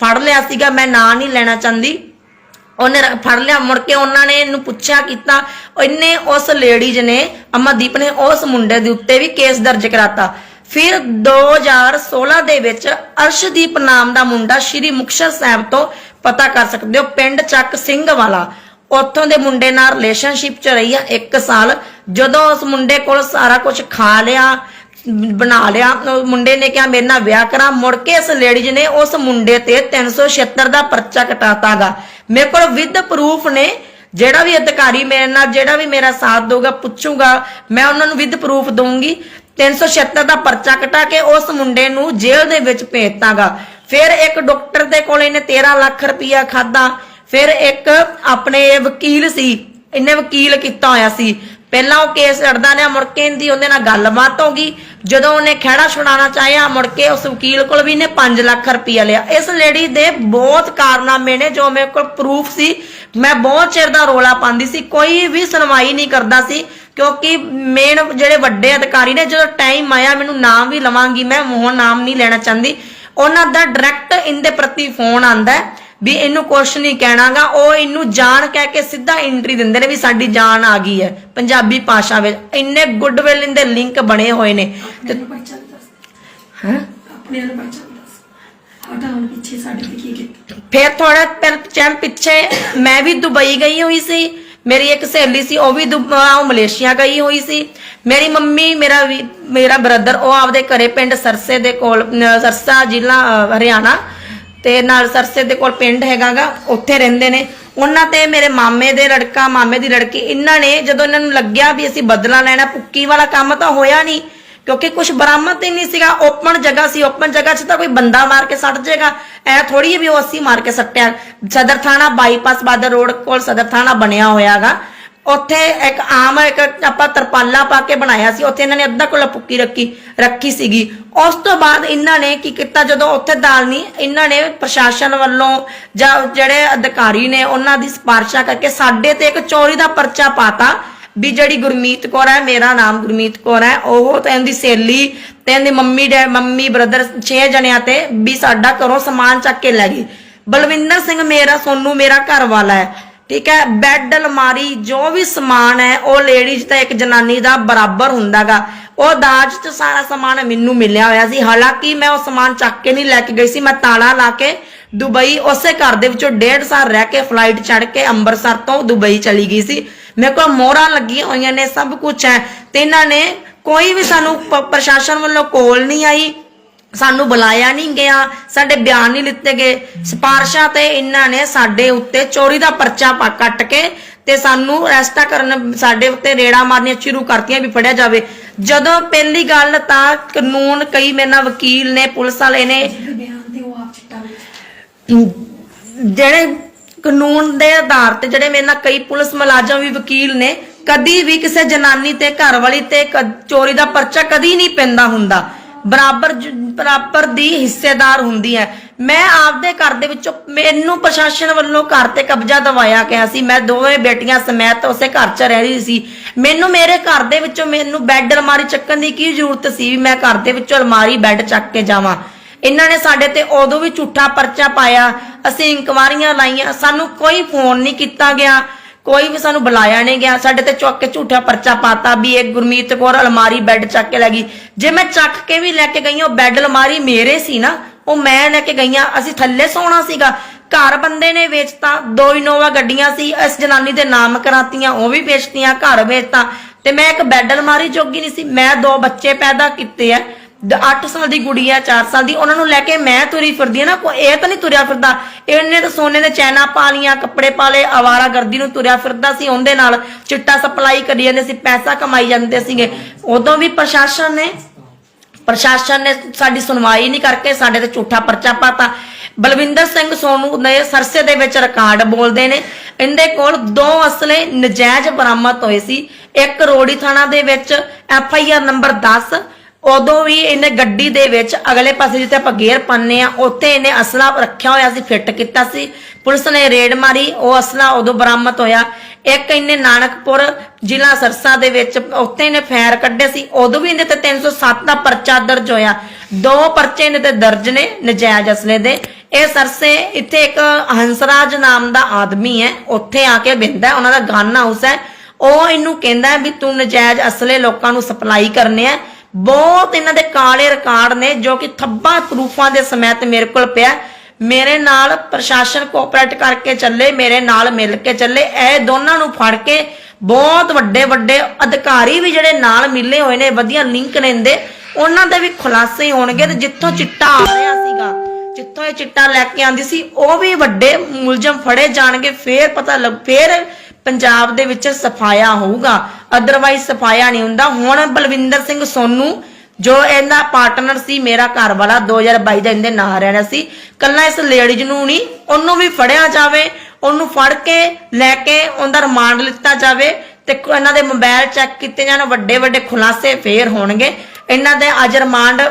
ਫੜ ਲਿਆ ਸੀਗਾ, ਮੈਂ ਨਾਂ ਨਹੀਂ ਲੈਣਾ ਚਾਹੁੰਦੀ। ਉਹਨੇ ਰ- ਫੜ ਲਿਆ, ਮੁੜ ਕੇ ਉਹਨਾਂ ਨੇ ਇਹਨੂੰ ਪੁੱਛਿਆ ਕੀਤਾ ਇਹਨੇ ਉਸ ਲੇਡੀਜ਼ ਨੇ, ਅਮਨਦੀਪ ਨੇ ਉਸ ਮੁੰਡੇ ਦੇ ਉੱਤੇ ਵੀ ਕੇਸ ਦਰਜ ਕਰਾਤਾ। ਫਿਰ 2016 ਦੇ ਵਿੱਚ ਅਰਸ਼ਦੀਪ ਨਾਮ ਦਾ ਮੁੰਡਾ ਸ਼੍ਰੀ ਮੁਕਤਸਰ ਸਾਹਿਬ ਤੋਂ ਪਤਾ ਕਰ ਸਕਦੇ ਹੋ, ਪਿੰਡ ਚੱਕ ਸਿੰਘ ਵਾਲਾ। ਉੱਥੋਂ ਦੇ ਮੁੰਡੇ ਨਾਲ ਰਿਲੇਸ਼ਨਸ਼ਿਪ 'ਚ ਰਹੀ ਆ 1 ਸਾਲ। ਜਦੋਂ ਉਸ ਮੁੰਡੇ ਕੋਲ ਸਾਰਾ ਕੁਝ ਖਾ ਲਿਆ ਬਣਾ ਲਿਆ। ਮੁੰਡੇ ਨੇ ਕਿਹਾ, ਮੇਰੇ ਨਾਲ ਵਿਆਹ ਕਰਾ। ਮੁੜ ਕੇ ਇਸ ਲੇਡੀਜ਼ ਨੇ ਉਸ ਮੁੰਡੇ ਤੇ 376 ਦਾ ਪਰਚਾ ਕਟਾਤਾਗਾ। ਮੇਰੇ ਕੋਲ ਵਿਦ ਪ੍ਰੂਫ ਨੇ। ਜਿਹੜਾ ਵੀ ਅਧਿਕਾਰੀ ਮੇਰੇ ਨਾਲ, ਜਿਹੜਾ ਵੀ ਮੇਰਾ ਸਾਥ ਦੇਊਗਾ, ਪੁੱਛੂਗਾ। ਮੈਂ ਉਹਨਾਂ ਨੂੰ ਵਿਦ ਪ੍ਰੂਫ ਦਊਂਗੀ। 376 ਦਾ ਪਰਚਾ ਕਟਾ ਕੇ ਉਸ ਮੁੰਡੇ ਨੂੰ ਜੇਲ੍ਹ ਦੇ ਵਿੱਚ ਭੇਜਤਾਗਾ। ਫਿਰ ਇੱਕ ਡਾਕਟਰ ਦੇ ਕੋਲ ਇਹਨੇ 13 ਲੱਖ ਰੁਪਇਆ ਖਾਦਾ ਫਿਰ ਇੱਕ ਆਪਣੇ ਵਕੀਲ ਸੀ। ਇਹਨੇ ਵਕੀਲ ਕੀਤਾ ਹੋਇਆ ਸੀ। ਪਹਿਲਾਂ ਉਹ ਕੇਸ ਲੜਦਾ ਨੇ ਮੁੜ ਕੇ ਇਹਦੀ ਉਹਦੇ ਨਾਲ ਗੱਲਬਾਤ ਹੋ ਗਈ। ਜਦੋਂ ਉਹਨੇ ਖਹਿੜਾ ਛੁਡਾਉਣਾ ਚਾਹਿਆ, ਮੁੜ ਕੇ ਉਸ ਵਕੀਲ ਕੋਲ ਵੀ ਇਹਨੇ 5 ਲੱਖ ਰੁਪਇਆ ਲਿਆ। ਇਸ ਲੇਡੀ ਦੇ ਬਹੁਤ ਕਾਰਨਾਮੇ ਨੇ, ਜੋ ਮੇਰੇ ਕੋਲ ਪ੍ਰੂਫ ਸੀ। ਮੈਂ ਬਹੁਤ ਚਿਰ ਦਾ ਰੋਲਾ ਪਾਉਂਦੀ ਸੀ, ਕੋਈ ਵੀ ਸੁਣਵਾਈ ਨਹੀਂ ਕਰਦਾ ਸੀ, ਕਿਉਂਕਿ ਮੇਨ ਜਿਹੜੇ ਵੱਡੇ ਅਧਿਕਾਰੀ ਨੇ, ਜਦੋਂ ਟਾਈਮ ਆਇਆ, ਮੈਨੂੰ ਨਾਮ ਵੀ ਲਵਾਂਗੀ। ਮੈਂ ਮੂੰਹੋਂ ਨਾਮ ਨਹੀਂ ਲੈਣਾ ਚਾਹੁੰਦੀ। ਉਹਨਾਂ ਦਾ ਡਾਇਰੈਕਟ ਇਹਦੇ ਪ੍ਰਤੀ ਫੋਨ ਆਂਦਾ ਹੈ। ਵੀ ਇਹਨੂੰ ਕੁਛ ਨਹੀਂ ਕਹਿਣਾਗਾ ਉਹ ਇਹਨੂੰ ਜਾਣ ਕਹਿ ਕੇ ਸਿੱਧਾ ਐਂਟਰੀ ਦਿੰਦੇ ਨੇ ਵੀ ਸਾਡੀ ਜਾਨ ਆ ਗਈ ਹੈ। ਪੰਜਾਬੀ ਭਾਸ਼ਾ ਵਿੱਚ ਇੰਨੇ ਗੁੱਡਵਿਲ ਇਹਦੇ ਲਿੰਕ ਬਣੇ ਹੋਏ ਨੇ। ਤੇ ਆਪਣੇ ਬੱਚਾ ਨੂੰ ਦੱਸ। ਹੈਂ? ਆਪਣੇ ਨੂੰ ਬੱਚਾ ਨੂੰ ਦੱਸ। ਸਾਡਾ ਹੁਣ ਪਿੱਛੇ ਸਾਡੇ ਤੇ ਕੀ ਕੀਤਾ? ਫਿਰ ਥੋੜਾ ਟਾਈਮ ਪਿੱਛੇ ਮੈਂ ਵੀ ਦੁਬਈ ਗਈ ਹੋਈ ਸੀ। ਮੇਰੀ ਇੱਕ ਸਹੇਲੀ ਸੀ ਉਹ ਵੀ ਉਹ ਮਲੇਸ਼ੀਆ ਗਈ ਹੋਈ ਸੀ। ਮੇਰੀ ਮੰਮੀ ਮੇਰਾ ਮੇਰਾ ਬ੍ਰਦਰ ਉਹ ਆਪਦੇ ਘਰੇ ਪਿੰਡ ਸਰਸੇ ਦੇ ਕੋਲ ਸਰਸਾ ਜ਼ਿਲ੍ਹਾ ਹਰਿਆਣਾ ਤੇ ਨਾਲ ਸਰਸੇ ਦੇ ਕੋਲ ਪਿੰਡ ਹੈਗਾਗਾ, ਉੱਥੇ ਰਹਿੰਦੇ ਨੇ। ਉਹਨਾਂ ਤੇ ਮੇਰੇ ਮਾਮੇ ਦੇ ਲੜਕਾ, ਮਾਮੇ ਦੀ ਲੜਕੀ, ਇਹਨਾਂ ਨੇ ਜਦੋਂ ਇਹਨਾਂ ਨੂੰ ਲੱਗਿਆ ਵੀ ਅਸੀਂ ਬਦਲਾ ਲੈਣਾ ਪੁੱਕੀ ਵਾਲਾ ਕੰਮ ਤਾਂ ਹੋਇਆ ਨਹੀਂ, ਕਿਉਂਕਿ ਕੁਝ ਬਰਾਮਦ ਹੀ ਨਹੀਂ ਸੀਗਾ। ਓਪਨ ਜਗ੍ਹਾ ਸੀ, ਓਪਨ ਜਗ੍ਹਾ 'ਚ ਤਾਂ ਕੋਈ ਬੰਦਾ ਮਾਰ ਕੇ ਸੱਟ ਜਾਏਗਾ। ਐ ਥੋੜੀ ਵੀ ਉਹ ਅਸੀਂ ਮਾਰ ਕੇ ਸੱਟਿਆ। ਸਦਰ ਥਾਣਾ ਬਾਈਪਾਸ ਬਾਦਰ ਰੋਡ ਕੋਲ ਸਦਰ ਥਾਣਾ ਬਣਿਆ ਹੋਇਆਗਾ। ਉੱਥੇ ਇੱਕ ਆਮ ਇੱਕ ਆਪਾਂ ਤਰਪਾਲਾ ਪਾ ਕੇ ਬਣਾਇਆ ਸੀ, ਉੱਥੇ ਇਹਨਾਂ ਨੇ ਅੱਧਾ ਕੋਲਾ ਪੁੱਕੀ ਰੱਖੀ ਰੱਖੀ ਸੀਗੀ। ਉਸ ਤੋਂ ਬਾਅਦ ਇਹਨਾਂ ਨੇ ਕੀ ਕੀਤਾ, ਜਦੋਂ ਉੱਥੇ ਦਾਲ ਨਹੀਂ, ਇਹਨਾਂ ਨੇ ਪ੍ਰਸ਼ਾਸਨ ਵੱਲੋਂ ਜਾਂ ਜਿਹੜੇ ਅਧਿਕਾਰੀ ਨੇ ਉਹਨਾਂ ਦੀ ਸਿਫਾਰਿਸ਼ਾਂ ਕਰਕੇ ਸਾਡੇ ਤੇ ਇੱਕ ਚੋਰੀ ਦਾ ਪਰਚਾ ਪਾਤਾ ਵੀ ਜਿਹੜੀ ਗੁਰਮੀਤ ਕੌਰ ਹੈ, ਮੇਰਾ ਨਾਮ ਗੁਰਮੀਤ ਕੌਰ ਹੈ, ਉਹ ਤੇ ਇਹਦੀ ਸਹੇਲੀ ਤੇ ਇਹਦੀ ਮੰਮੀ ਡੈ, ਮੰਮੀ ਬ੍ਰਦਰ 6 ਜਣਿਆਂ ਤੇ ਵੀ ਸਾਡਾ ਘਰੋਂ ਸਮਾਨ ਚੱਕ ਕੇ ਲੈ ਗਈ। ਬਲਵਿੰਦਰ ਸਿੰਘ ਮੇਰਾ, ਸੋਨੂ ਮੇਰਾ ਘਰ ਵਾਲਾ ਹੈ। ਠੀਕ ਹੈ ਬੈੱਡ ਅਲਮਾਰੀ, ਜੋ ਵੀ ਸਮਾਨ ਹੈ, ਉਹ ਲੇਡੀਜ਼ ਤਾਂ ਇੱਕ ਜਨਾਨੀ ਦਾ ਬਰਾਬਰ ਹੁੰਦਾਗਾ। ਉਹ ਦਾਜ ਚ ਸਾਰਾ ਸਮਾਨ ਮੈਨੂੰ ਮਿਲਿਆ ਹੋਇਆ ਸੀ। ਹਾਲਾਂਕਿ ਮੈਂ ਉਹ ਸਮਾਨ ਚੱਕ ਕੇ ਨਹੀਂ ਲੈ ਕੇ ਗਈ ਸੀ। ਮੈਂ ਤਾਲਾ ਲਾ ਕੇ ਦੁਬਈ, ਉਸੇ ਘਰ ਦੇ ਵਿੱਚੋਂ ਡੇਢ ਸਾਲ ਰਹਿ ਕੇ ਫਲਾਈਟ ਚੜ ਕੇ ਅੰਮ੍ਰਿਤਸਰ ਤੋਂ ਦੁਬਈ ਚਲੀ ਗਈ ਸੀ। ਮੇਰੇ ਕੋਲ ਮੋਹਰਾਂ ਲੱਗੀਆਂ ਹੋਈਆਂ ਨੇ, ਸਭ ਕੁਝ ਹੈ। ਤੇ ਇਹਨਾਂ ਨੇ ਕੋਈ ਵੀ ਸਾਨੂੰ ਪ੍ਰਸ਼ਾਸਨ ਵੱਲੋਂ ਕੋਲ ਨਹੀਂ ਆਈ। ਸਾਨੂੰ ਬੁਲਾਇਆ ਨਹੀਂ ਗਿਆ, ਸਾਡੇ ਬਿਆਨ ਨਹੀਂ ਲਿੱਤੇ ਗਏ। ਸਿਫਾਰਸ਼ਾਂ ਤੇ ਇਹਨਾਂ ਨੇ ਸਾਡੇ ਉੱਤੇ ਚੋਰੀ ਦਾ ਪਰਚਾ ਪਾ, ਕੱਟ ਕੇ ਤੇ ਸਾਨੂੰ ਅਰੈਸਟਾ ਕਰਨ ਸਾਡੇ ਉੱਤੇ ਰੇੜਾ ਮਾਰਨੀਆਂ ਸ਼ੁਰੂ ਕਰਤੀਆਂ ਵੀ ਫੜਿਆ ਜਾਵੇ। ਜਦੋਂ ਪਹਿਲੀ ਗੱਲ ਤਾਂ ਕਾਨੂੰਨ ਕਈ ਮੇਰੇ ਨਾਲ ਵਕੀਲ ਨੇ, ਪੁਲਿਸ ਵਾਲੇ ਨੇ ਜਿਹੜੇ ਕਾਨੂੰਨ ਦੇ ਆਧਾਰ ਤੇ ਜਿਹੜੇ ਮੇਰੇ ਨਾਲ ਕਈ ਪੁਲਿਸ ਮੁਲਾਜ਼ਮ ਵੀ ਵਕੀਲ ਨੇ, ਕਦੀ ਵੀ ਕਿਸੇ ਜਨਾਨੀ ਤੇ ਘਰ ਵਾਲੀ ਤੇ ਚੋਰੀ ਦਾ ਪਰਚਾ ਕਦੀ ਨਹੀਂ ਪੈਂਦਾ ਹੁੰਦਾ। ਬਰਾਬਰ ਜ- ਬਰਾਬਰ ਦੀ ਹਿੱਸੇਦਾਰ ਹੁੰਦੀ ਹੈ। ਮੈਂ ਆਪਦੇ ਘਰ ਦੇ ਵਿੱਚੋਂ ਮੈਨੂੰ ਪ੍ਰਸ਼ਾਸਨ ਵੱਲੋਂ ਘਰ ਤੇ ਕਬਜ਼ਾ ਦਵਾਇਆ ਗਿਆ ਸੀ। ਮੈਂ ਦੋਵੇਂ ਬੇਟੀਆਂ ਸਮੇਤ ਉਸੇ ਘਰ 'ਚ ਰਹਿ ਰਹੀ ਸੀ। ਮੈਨੂੰ ਮੇਰੇ ਘਰ ਦੇ ਵਿੱਚੋਂ ਮੈਨੂੰ ਬੈੱਡ ਅਲਮਾਰੀ ਚੱਕਣ ਦੀ ਕੀ ਜ਼ਰੂਰਤ ਸੀ ਵੀ ਮੈਂ ਘਰ ਦੇ ਵਿੱਚੋਂ ਅਲਮਾਰੀ ਬੈੱਡ ਚੱਕ ਕੇ ਜਾਵਾਂ? ਇਹਨਾਂ ਨੇ ਸਾਡੇ ਤੇ ਉਦੋਂ ਵੀ ਝੂਠਾ ਪਰਚਾ ਪਾਇਆ। ਅਸੀਂ ਇਨਕੁਆਰੀਆਂ ਲਾਈਆਂ। ਸਾਨੂੰ ਕੋਈ ਫੋਨ ਨਹੀਂ ਕੀਤਾ ਗਿਆ। ਕੋਈ ਵੀ ਸਾਨੂੰ ਬੁਲਾਇਆ ਨਹੀਂ ਗਿਆ। ਸਾਡੇ ਤੇ ਚੁੱਕ ਕੇ ਝੂਠਾ ਪਰਚਾ ਪਾਤਾ, ਵੀ ਇਹ ਗੁਰਮੀਤ ਕੌਰ ਅਲਮਾਰੀ ਬੈੱਡ ਚੱਕ ਕੇ ਲੈ ਗਈ। ਜੇ ਮੈਂ ਚੱਕ ਕੇ ਵੀ ਲੈ ਕੇ ਗਈ ਉਹ ਬੈੱਡ ਅਲਮਾਰੀ ਮੇਰੇ ਸੀ ਨਾ, ਉਹ ਮੈਂ ਲੈ ਕੇ ਗਈਆਂ ਅਸੀਂ ਥੱਲੇ ਸੌਣਾ ਸੀਗਾ। ਘਰ ਬੰਦੇ ਨੇ ਵੇਚਤਾ, ਦੋ ਇਨੋਵਾ ਗੱਡੀਆਂ ਸੀ, ਇਸ ਜਨਾਨੀ ਦੇ ਨਾਮ ਕਰਾਤੀਆਂ, ਉਹ ਵੀ ਵੇਚਤੀਆਂ, ਘਰ ਵੇਚਤਾ। ਤੇ ਮੈਂ ਇੱਕ ਬੈੱਡ ਅਲਮਾਰੀ ਜੋਗੀ ਨਹੀਂ ਸੀ, ਮੈਂ ਦੋ ਬੱਚੇ ਪੈਦਾ ਕੀਤੇ ਆ। 8 ਸਾਲ ਦੀ ਗੁੜੀ ਆ 4 ਸਾਲ ਦੀ, ਉਹਨਾਂ ਨੂੰ ਲੈ ਕੇ ਮੈਂ ਤੁਰੀ ਫਿਰਦੀ ਆ ਨਾ ਕੋਈ ਇਹ ਤਾਂ ਨਹੀਂ ਤੁਰਿਆ ਫਿਰਦਾ। ਇਹਨੇ ਤਾਂ ਸੋਨੇ ਦੇ ਚੈਨਾ ਪਾ ਲੀਆਂ ਕੱਪੜੇ ਪਾ ਲਏ, ਆਵਾਰਾ ਗਰਦੀ ਨੂੰ ਤੁਰਿਆ ਫਿਰਦਾ ਸੀ ਉਹਦੇ ਨਾਲ। ਚਿੱਟਾ ਸਪਲਾਈ ਕਰੀ ਜਾਂਦੇ ਸੀ, ਪੈਸਾ ਕਮਾਈ ਜਾਂਦੇ ਸੀਗੇ। ਉਦੋਂ ਵੀ ਪ੍ਰਸ਼ਾਸਨ ਨੇ ਪ੍ਰਸ਼ਾਸਨ ਨੇ ਸਾਡੀ ਸੁਣਵਾਈ ਨਹੀਂ ਕਰਕੇ ਸਾਡੇ ਤੇ ਝੂਠਾ ਪਰਚਾ ਪਾਤਾ। ਬਲਵਿੰਦਰ ਸਿੰਘ ਸੋਨੂ ਨੇ ਸਰਸੇ ਦੇ ਵਿੱਚ ਰਿਕਾਰਡ ਬੋਲਦੇ ਨੇ, ਇਹਦੇ ਕੋਲ ਦੋ ਅਸਲੇ ਨਜਾਇਜ਼ ਬਰਾਮਦ ਹੋਏ ਸੀ। ਇੱਕ ਰੋੜੀ ਥਾਣਾ ਦੇ ਵਿੱਚ ਐਫ ਆਈ ਆਰ ਨੰਬਰ 10 ਉਦੋਂ ਵੀ ਇਹਨੇ ਗੱਡੀ ਦੇ ਵਿੱਚ ਅਗਲੇ ਪਾਸੇ ਜਿੱਥੇ ਆਪਾਂ ਗੇਅਰ ਪਾਉਂਦੇ ਆ ਉੱਥੇ ਇਹਨੇ ਅਸਲਾ ਰੱਖਿਆ ਹੋਇਆ ਸੀ ਫਿੱਟ ਕੀਤਾ ਸੀ। ਪੁਲਿਸ ਨੇ ਰੇਡ ਮਾਰੀ, ਉਹ ਅਸਲਾ ਉਦੋਂ ਬਰਾਮਦ ਹੋਇਆ। ਇੱਕ ਇਹਨੇ ਨਾਨਕਪੁਰ ਜ਼ਿਲ੍ਹਾ ਸਰਸਾ ਦੇ ਵਿੱਚ ਉੱਥੇ ਇਹਨੇ ਫੈਰ ਕੱਢੇ ਸੀ। ਉਦੋਂ ਵੀ ਇਹਦੇ ਤੇ 307 ਦਾ ਪਰਚਾ ਦਰਜ ਹੋਇਆ। ਦੋ ਪਰਚੇ ਇਹਦੇ ਤੇ ਦਰਜ ਨੇ, ਨਜਾਇਜ਼ ਅਸਲੇ ਦੇ। ਇਹ ਸਰਸੇ ਇੱਥੇ ਇੱਕ ਹੰਸਰਾਜ ਨਾਮ ਦਾ ਆਦਮੀ ਹੈ, ਉੱਥੇ ਆ ਕੇ ਬਿੰਦਾ ਉਹਨਾਂ ਦਾ ਗਨ ਹਾਊਸ ਹੈ। ਉਹ ਇਹਨੂੰ ਕਹਿੰਦਾ ਵੀ ਤੂੰ ਨਜਾਇਜ਼ ਅਸਲੇ ਲੋਕਾਂ ਨੂੰ ਸਪਲਾਈ ਕਰਨੇ ਆ ਬਹੁਤ ਇਹਨਾਂ ਦੇ ਕਾਲੇ ਰਿਕਾਰਡ ਨੇ ਜੋ ਕਿ ਥੱਬਾ ਪ੍ਰੂਫਾਂ ਦੇ ਸਮੇਤ ਮੇਰੇ ਕੋਲ ਪਿਆ ਮੇਰੇ ਨਾਲ ਪ੍ਰਸ਼ਾਸਨ ਕੋਆਪਰੇਟ ਕਰਕੇ ਚੱਲੇ, ਮੇਰੇ ਨਾਲ ਮਿਲ ਕੇ ਚੱਲੇ। ਇਹ ਦੋਨਾਂ ਨੂੰ ਫੜ ਕੇ ਬਹੁਤ ਵੱਡੇ ਵੱਡੇ ਅਧਿਕਾਰੀ ਵੀ ਜਿਹੜੇ ਨਾਲ ਮਿਲੇ ਹੋਏ ਨੇ, ਵਧੀਆ ਲਿੰਕ ਰਹਿੰਦੇ ਉਹਨਾਂ ਦੇ ਵੀ ਖੁਲਾਸੇ ਹੋਣਗੇ ਤੇ ਜਿੱਥੋਂ ਚਿੱਟਾ ਆ ਰਿਹਾ ਸੀਗਾ, ਜਿੱਥੋਂ ਇਹ ਚਿੱਟਾ ਲੈ ਕੇ ਆਂਦੀ ਸੀ, ਉਹ ਵੀ ਵੱਡੇ ਮੁਲਜ਼ਮ ਫੜੇ ਜਾਣਗੇ, ਫੇਰ ਪਤਾ ਲੱਗ ਫੇਰ ਪੰਜਾਬ ਦੇ ਵਿੱਚ ਸਫਾਇਆ ਹੋਊਗਾ। ਅਦਰਵਾਈਜ਼ ਸਫਾਇਆ ਨਹੀਂ ਹੁੰਦਾ। ਹੁਣ ਬਲਵਿੰਦਰ ਸਿੰਘ ਸੋਨੂ, ਜੋ ਇਹਦਾ ਪਾਰਟਨਰ ਸੀ, ਮੇਰਾ ਘਰ ਵਾਲਾ 2022 ਦਾ ਇਹਦੇ ਨਾਂ ਰਹਿਣਾ ਸੀ। ਕੱਲਾ ਇਸ ਲੇਡੀਜ਼ ਨੂੰ ਨਹੀਂ, ਉਹਨੂੰ ਵੀ ਫੜਿਆ ਜਾਵੇ, ਉਹਨੂੰ ਫੜ ਕੇ ਲੈ ਕੇ ਉਹਦਾ ਰਿਮਾਂਡ ਲਿੱਤਾ ਜਾਵੇ ਤੇ ਇਹਨਾਂ ਦੇ ਮੋਬਾਈਲ ਚੈੱਕ ਕੀਤੇ ਜਾਣ, ਵੱਡੇ ਵੱਡੇ ਖੁਲਾਸੇ ਫੇਰ ਹੋਣਗੇ। ਇਹਨਾਂ ਦੇ ਅੱਜ ਰਿਮਾਂਡ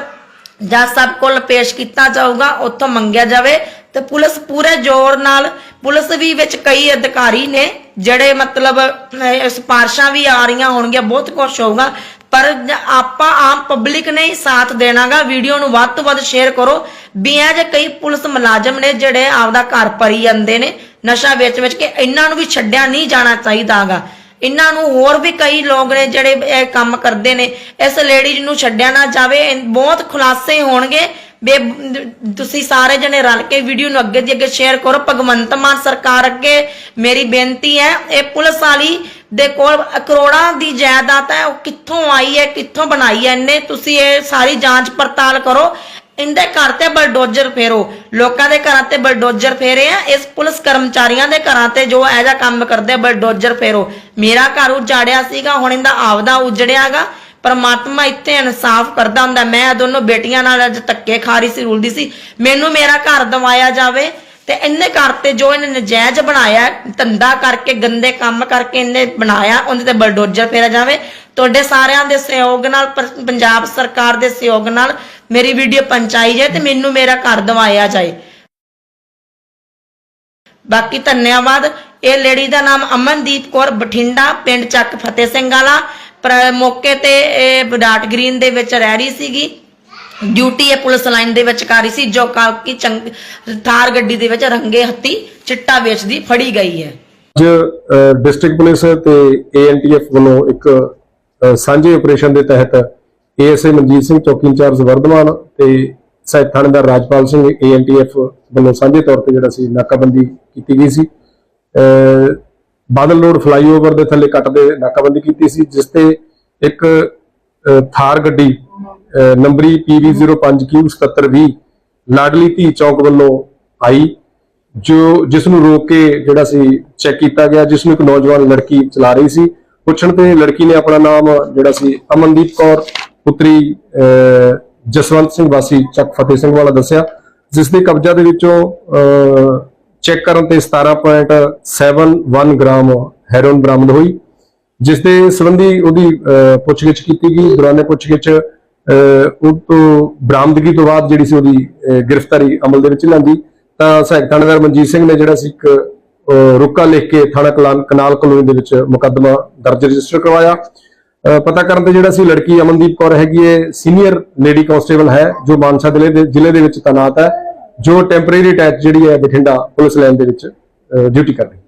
ਜੱਜ ਸਾਹਿਬ ਕੋਲ ਪੇਸ਼ ਕੀਤਾ ਜਾਊਗਾ, ਉੱਥੋਂ ਮੰਗਿਆ ਜਾਵੇ ਤੇ ਪੁਲਿਸ ਪੂਰੇ ਜ਼ੋਰ ਨਾਲ, ਪੁਲਿਸ ਵੀ ਵਿੱਚ ਕਈ ਅਧਿਕਾਰੀ ਨੇ ਜਿਹੜੇ ਮਤਲਬ ਅਹ, ਸਿਫਾਰਸ਼ਾਂ ਵੀ ਆ ਰਹੀਆਂ ਹੋਣਗੀਆਂ ਬਹੁਤ ਕੁਝ ਹੋਊਗਾ। ਪਰ ਆਪਾਂ ਆਮ ਪਬਲਿਕ ਨੇ ਹੀ ਸਾਥ ਦੇਣਾਗਾ। ਵੀਡੀਓ ਨੂੰ ਵੱਧ ਤੋਂ ਵੱਧ ਸ਼ੇਅਰ ਕਰੋ। ਵੀ ਇਹ ਜੇ ਕਈ ਪੁਲਿਸ ਮੁਲਾਜ਼ਮ ਨੇ ਜਿਹੜੇ ਆਪਦਾ ਘਰ ਭਰੀ ਜਾਂਦੇ ਨੇ ਨਸ਼ਾ ਵੇਚ ਵੇਚ ਕੇ ਇਹਨਾਂ ਨੂੰ ਵੀ ਛੱਡਿਆ ਨਹੀਂ ਜਾਣਾ ਚਾਹੀਦਾਗਾ। ਇਹਨਾਂ ਨੂੰ ਹੋਰ ਵੀ ਕਈ ਲੋਕ ਨੇ ਜਿਹੜੇ ਇਹ ਕੰਮ ਕਰਦੇ ਨੇ। ਇਸ ਲੇਡੀਜ਼ ਨੂੰ ਛੱਡਿਆ ਨਾ ਜਾਵੇ। ਬਹੁਤ ਖੁਲਾਸੇ ਹੋਣਗੇ। ਬੇ ਤੁਸੀਂ ਸਾਰੇ ਜਣੇ ਰਲ ਕੇ ਵੀਡੀਓ ਨੂੰ ਅੱਗੇ ਦੀ ਅੱਗੇ ਸ਼ੇਅਰ ਕਰੋ। ਭਗਵੰਤ ਮਾਨ ਸਰਕਾਰ ਅੱਗੇ ਮੇਰੀ ਬੇਨਤੀ ਹੈ, ਇਹ ਪੁਲਿਸ ਵਾਲੀ ਦੇ ਕੋਲ ਕਰੋੜਾਂ ਦੀ ਜਾਇਦਾਦ ਹੈ, ਉਹ ਕਿੱਥੋਂ ਆਈ ਹੈ, ਕਿੱਥੋਂ ਬਣਾਈ ਹੈ ਇਹਨੇ ਤੁਸੀਂ ਇਹ ਸਾਰੀ ਜਾਂਚ ਪੜਤਾਲ ਕਰੋ। ਇੰਦੇ ਘਰ ਤੇ ਬਲਡੋਜ਼ਰ ਫੇਰੋ। ਲੋਕਾਂ ਦੇ ਘਰਾਂ ਤੇ ਬਲਡੋਜ਼ਰ ਫੇਰੇ ਆ, ਇਸ ਪੁਲਿਸ ਕਰਮਚਾਰੀਆਂ ਦੇ ਘਰਾਂ ਤੇ ਜੋ ਇਹ ਕੰਮ ਕਰਦੇ, ਬਲਡੋਜ਼ਰ ਫੇਰੋ। ਮੇਰਾ ਘਰ ਉਜਾੜਿਆ ਸੀਗਾ, ਹੁਣ ਇਹਦਾ ਆਪਦਾ ਉਜੜਿਆਗਾ। ਪਰਮਾਤਮਾ ਇੱਥੇ ਇਨਸਾਫ ਕਰਦਾ ਹੁੰਦਾ। ਮੈਂ ਇਹ ਦੋਨੋਂ ਬੇਟੀਆਂ ਨਾਲ ਅੱਜ ਧੱਕੇ ਖਾ ਰਹੀ ਸੀ, ਰੁਲਦੀ ਸੀ। ਮੈਨੂੰ ਮੇਰਾ ਘਰ ਦਿਵਾਇਆ ਜਾਵੇ ਤੇ ਇਹਨੇ ਘਰ ਤੇ ਜੋ ਇਹਨੇ ਨਜਾਇਜ਼ ਬਣਾਇਆ, ਧੰਦਾ ਕਰਕੇ, ਗੰਦੇ ਕੰਮ ਕਰਕੇ ਇਹਨੇ ਬਣਾਇਆ, ਉਹਦੇ ਤੇ ਬਲਡੋਜ਼ਰ ਫੇਰਿਆ ਜਾਵੇ। ਤੁਹਾਡੇ ਸਾਰਿਆਂ ਦੇ ਸਹਿਯੋਗ ਨਾਲ ਪੰਜਾਬ ਸਰਕਾਰ ਦੇ ਸਹਿਯੋਗ ਨਾਲ ਮੇਰੀ ਵੀਡੀਓ ਪਹੁੰਚਾਈ ਜਾਏ ਤੇ ਮੈਨੂੰ ਮੇਰਾ ਘਰ ਦਵਾਇਆ ਜਾਏ। ਬਾਕੀ ਧੰਨਵਾਦ। ਇਹ ਲੇਡੀ ਦਾ ਨਾਮ ਅਮਨਦੀਪ ਕੌਰ ਬਠਿੰਡਾ, ਪਿੰਡ ਚੱਕ ਫਤਿਹ ਸਿੰਘ ਵਾਲਾ। ਪਰ ਮੌਕੇ ਤੇ ਇਹ ਬਡਾਟ ਗ੍ਰੀਨ ਦੇ ਵਿੱਚ ਰਹਿ ਰਹੀ ਸੀਗੀ। ਡਿਊਟੀ ਇਹ ਪੁਲਿਸ ਲਾਈਨ ਦੇ ਵਿੱਚ ਕਰ ਰਹੀ ਸੀ, ਜੋ ਕਿ ਥਾਰ ਗੱਡੀ ਦੇ ਵਿੱਚ ਰੰਗੇ ਹੱਤੀ ਚਿੱਟਾ ਵੇਚਦੀ ਫੜੀ ਗਈ ਹੈ। ਅੱਜ ਡਿਸਟ੍ਰਿਕਟ ਪੁਲਿਸ ਤੇ ਏਐਨਟੀਐਫ ਵੱਲੋਂ ਇੱਕ ਸਾਂਝੇ ਆਪਰੇਸ਼ਨ ਦੇ ਤਹਿਤ ਏਐਸਏ ਮਨਜੀਤ ਸਿੰਘ ਚੌਕੀ ਇੰਚਾਰਜ ਵਰਧਮਾਨ ਤੇ ਸਹਾਇਕ ਥਾਣੇਦਾਰ ਰਾਜਪਾਲ ਸਿੰਘ ਏਐਨਟੀਐਫ ਵੱਲੋਂ ਸਾਂਝੇ ਤੌਰ ਤੇ ਜਿਹੜਾ ਸੀ ਨਾਕਾਬੰਦੀ ਕੀਤੀ ਗਈ ਸੀ। ਬਾਦਲ ਰੋਡ ਫਲਾਈਓਵਰ ਦੇ ਥੱਲੇ ਕੱਟ ਦੇ ਨਾਕਾਬੰਦੀ ਕੀਤੀ ਸੀ ਜਿਸ ਤੇ ਇੱਕ ਥਾਰ ਗੱਡੀ ਅ, ਨੰਬਰੀ PV05Q7720 ਲਾਡਲੀ ਧੀ ਚੌਕ ਵੱਲੋਂ ਆਈ ਜੋ ਜਿਸ ਨੂੰ ਰੋਕ ਕੇ ਜਿਹੜਾ ਸੀ ਚੈੱਕ ਕੀਤਾ ਗਿਆ ਜਿਸ ਨੂੰ ਇੱਕ ਨੌਜਵਾਨ ਲੜਕੀ ਚਲਾ ਰਹੀ ਸੀ। ਪੁੱਛਣ ਤੇ ਲੜਕੀ ਨੇ ਆਪਣਾ ਨਾਮ ਜਿਹੜਾ ਸੀ ਅਮਨਦੀਪ ਕੌਰ ਪੁੱਤਰੀ ਜਸਵੰਤ ਸਿੰਘ ਵਾਸੀ ਚੱਕ ਫਤਿਹ ਸਿੰਘ ਵਾਲਾ ਦੱਸਿਆ ਜਿਸ ਦੇ ਕਬਜ਼ਾ ਦੇ ਵਿੱਚੋਂ ਚੈੱਕ ਕਰਨ ਤੇ 17.71 ਗ੍ਰਾਮ ਹੈਰੋਇਨ ਬਰਾਮਦ ਹੋਈ ਜਿਸ ਦੇ ਸੰਬੰਧੀ ਉਹਦੀ ਪੁੱਛਗਿੱਛ ਕੀਤੀ ਗਈ। ਦੌਰਾਨੇ ਪੁੱਛਗਿੱਛ ਉਹ ਤੋਂ ਬਰਾਮਦਗੀ ਤੋਂ ਬਾਅਦ ਜਿਹੜੀ ਸੀ ਉਹਦੀ ਗ੍ਰਿਫਤਾਰੀ ਅਮਲ ਦੇ ਵਿੱਚ ਲਿਆਂਦੀ। ਤਾਂ ਸਹਾਇਕ ਥਾਣੇਦਾਰ ਮਨਜੀਤ ਸਿੰਘ ਨੇ ਜਿਹੜਾ ਸੀ ਇੱਕ ਰੁਕਾ ਲਿਖ ਕੇ ਥਾਣਾ ਕਲਾਨ, ਕਨਾਲ ਕਲੋਨੀ ਦੇ ਵਿੱਚ ਮੁਕੱਦਮਾ ਦਰਜ ਰਜਿਸਟਰ ਕਰਵਾਇਆ। ਪਤਾ ਕਰਨ ਤੇ ਜਿਹੜਾ ਸੀ ਲੜਕੀ ਅਮਨਦੀਪ ਕੌਰ ਹੈਗੀ ਹੈ ਸੀਨੀਅਰ ਲੇਡੀ ਕਾਂਸਟੇਬਲ ਹੈ, ਜੋ ਮਾਨਸਾ ਜ਼ਿਲ੍ਹੇ ਦੇ ਜ਼ਿਲ੍ਹੇ ਦੇ ਵਿੱਚ ਤਾਇਨਾਤ ਹੈ। ਜੋ ਟੈਂਪਰੇਰੀ ਅਟੈਚ ਜਿਹੜੀ ਹੈ ਬਠਿੰਡਾ ਪੁਲਿਸ ਲਾਈਨ ਦੇ ਵਿੱਚ ਡਿਊਟੀ ਕਰ ਰਹੀ ਹੈ।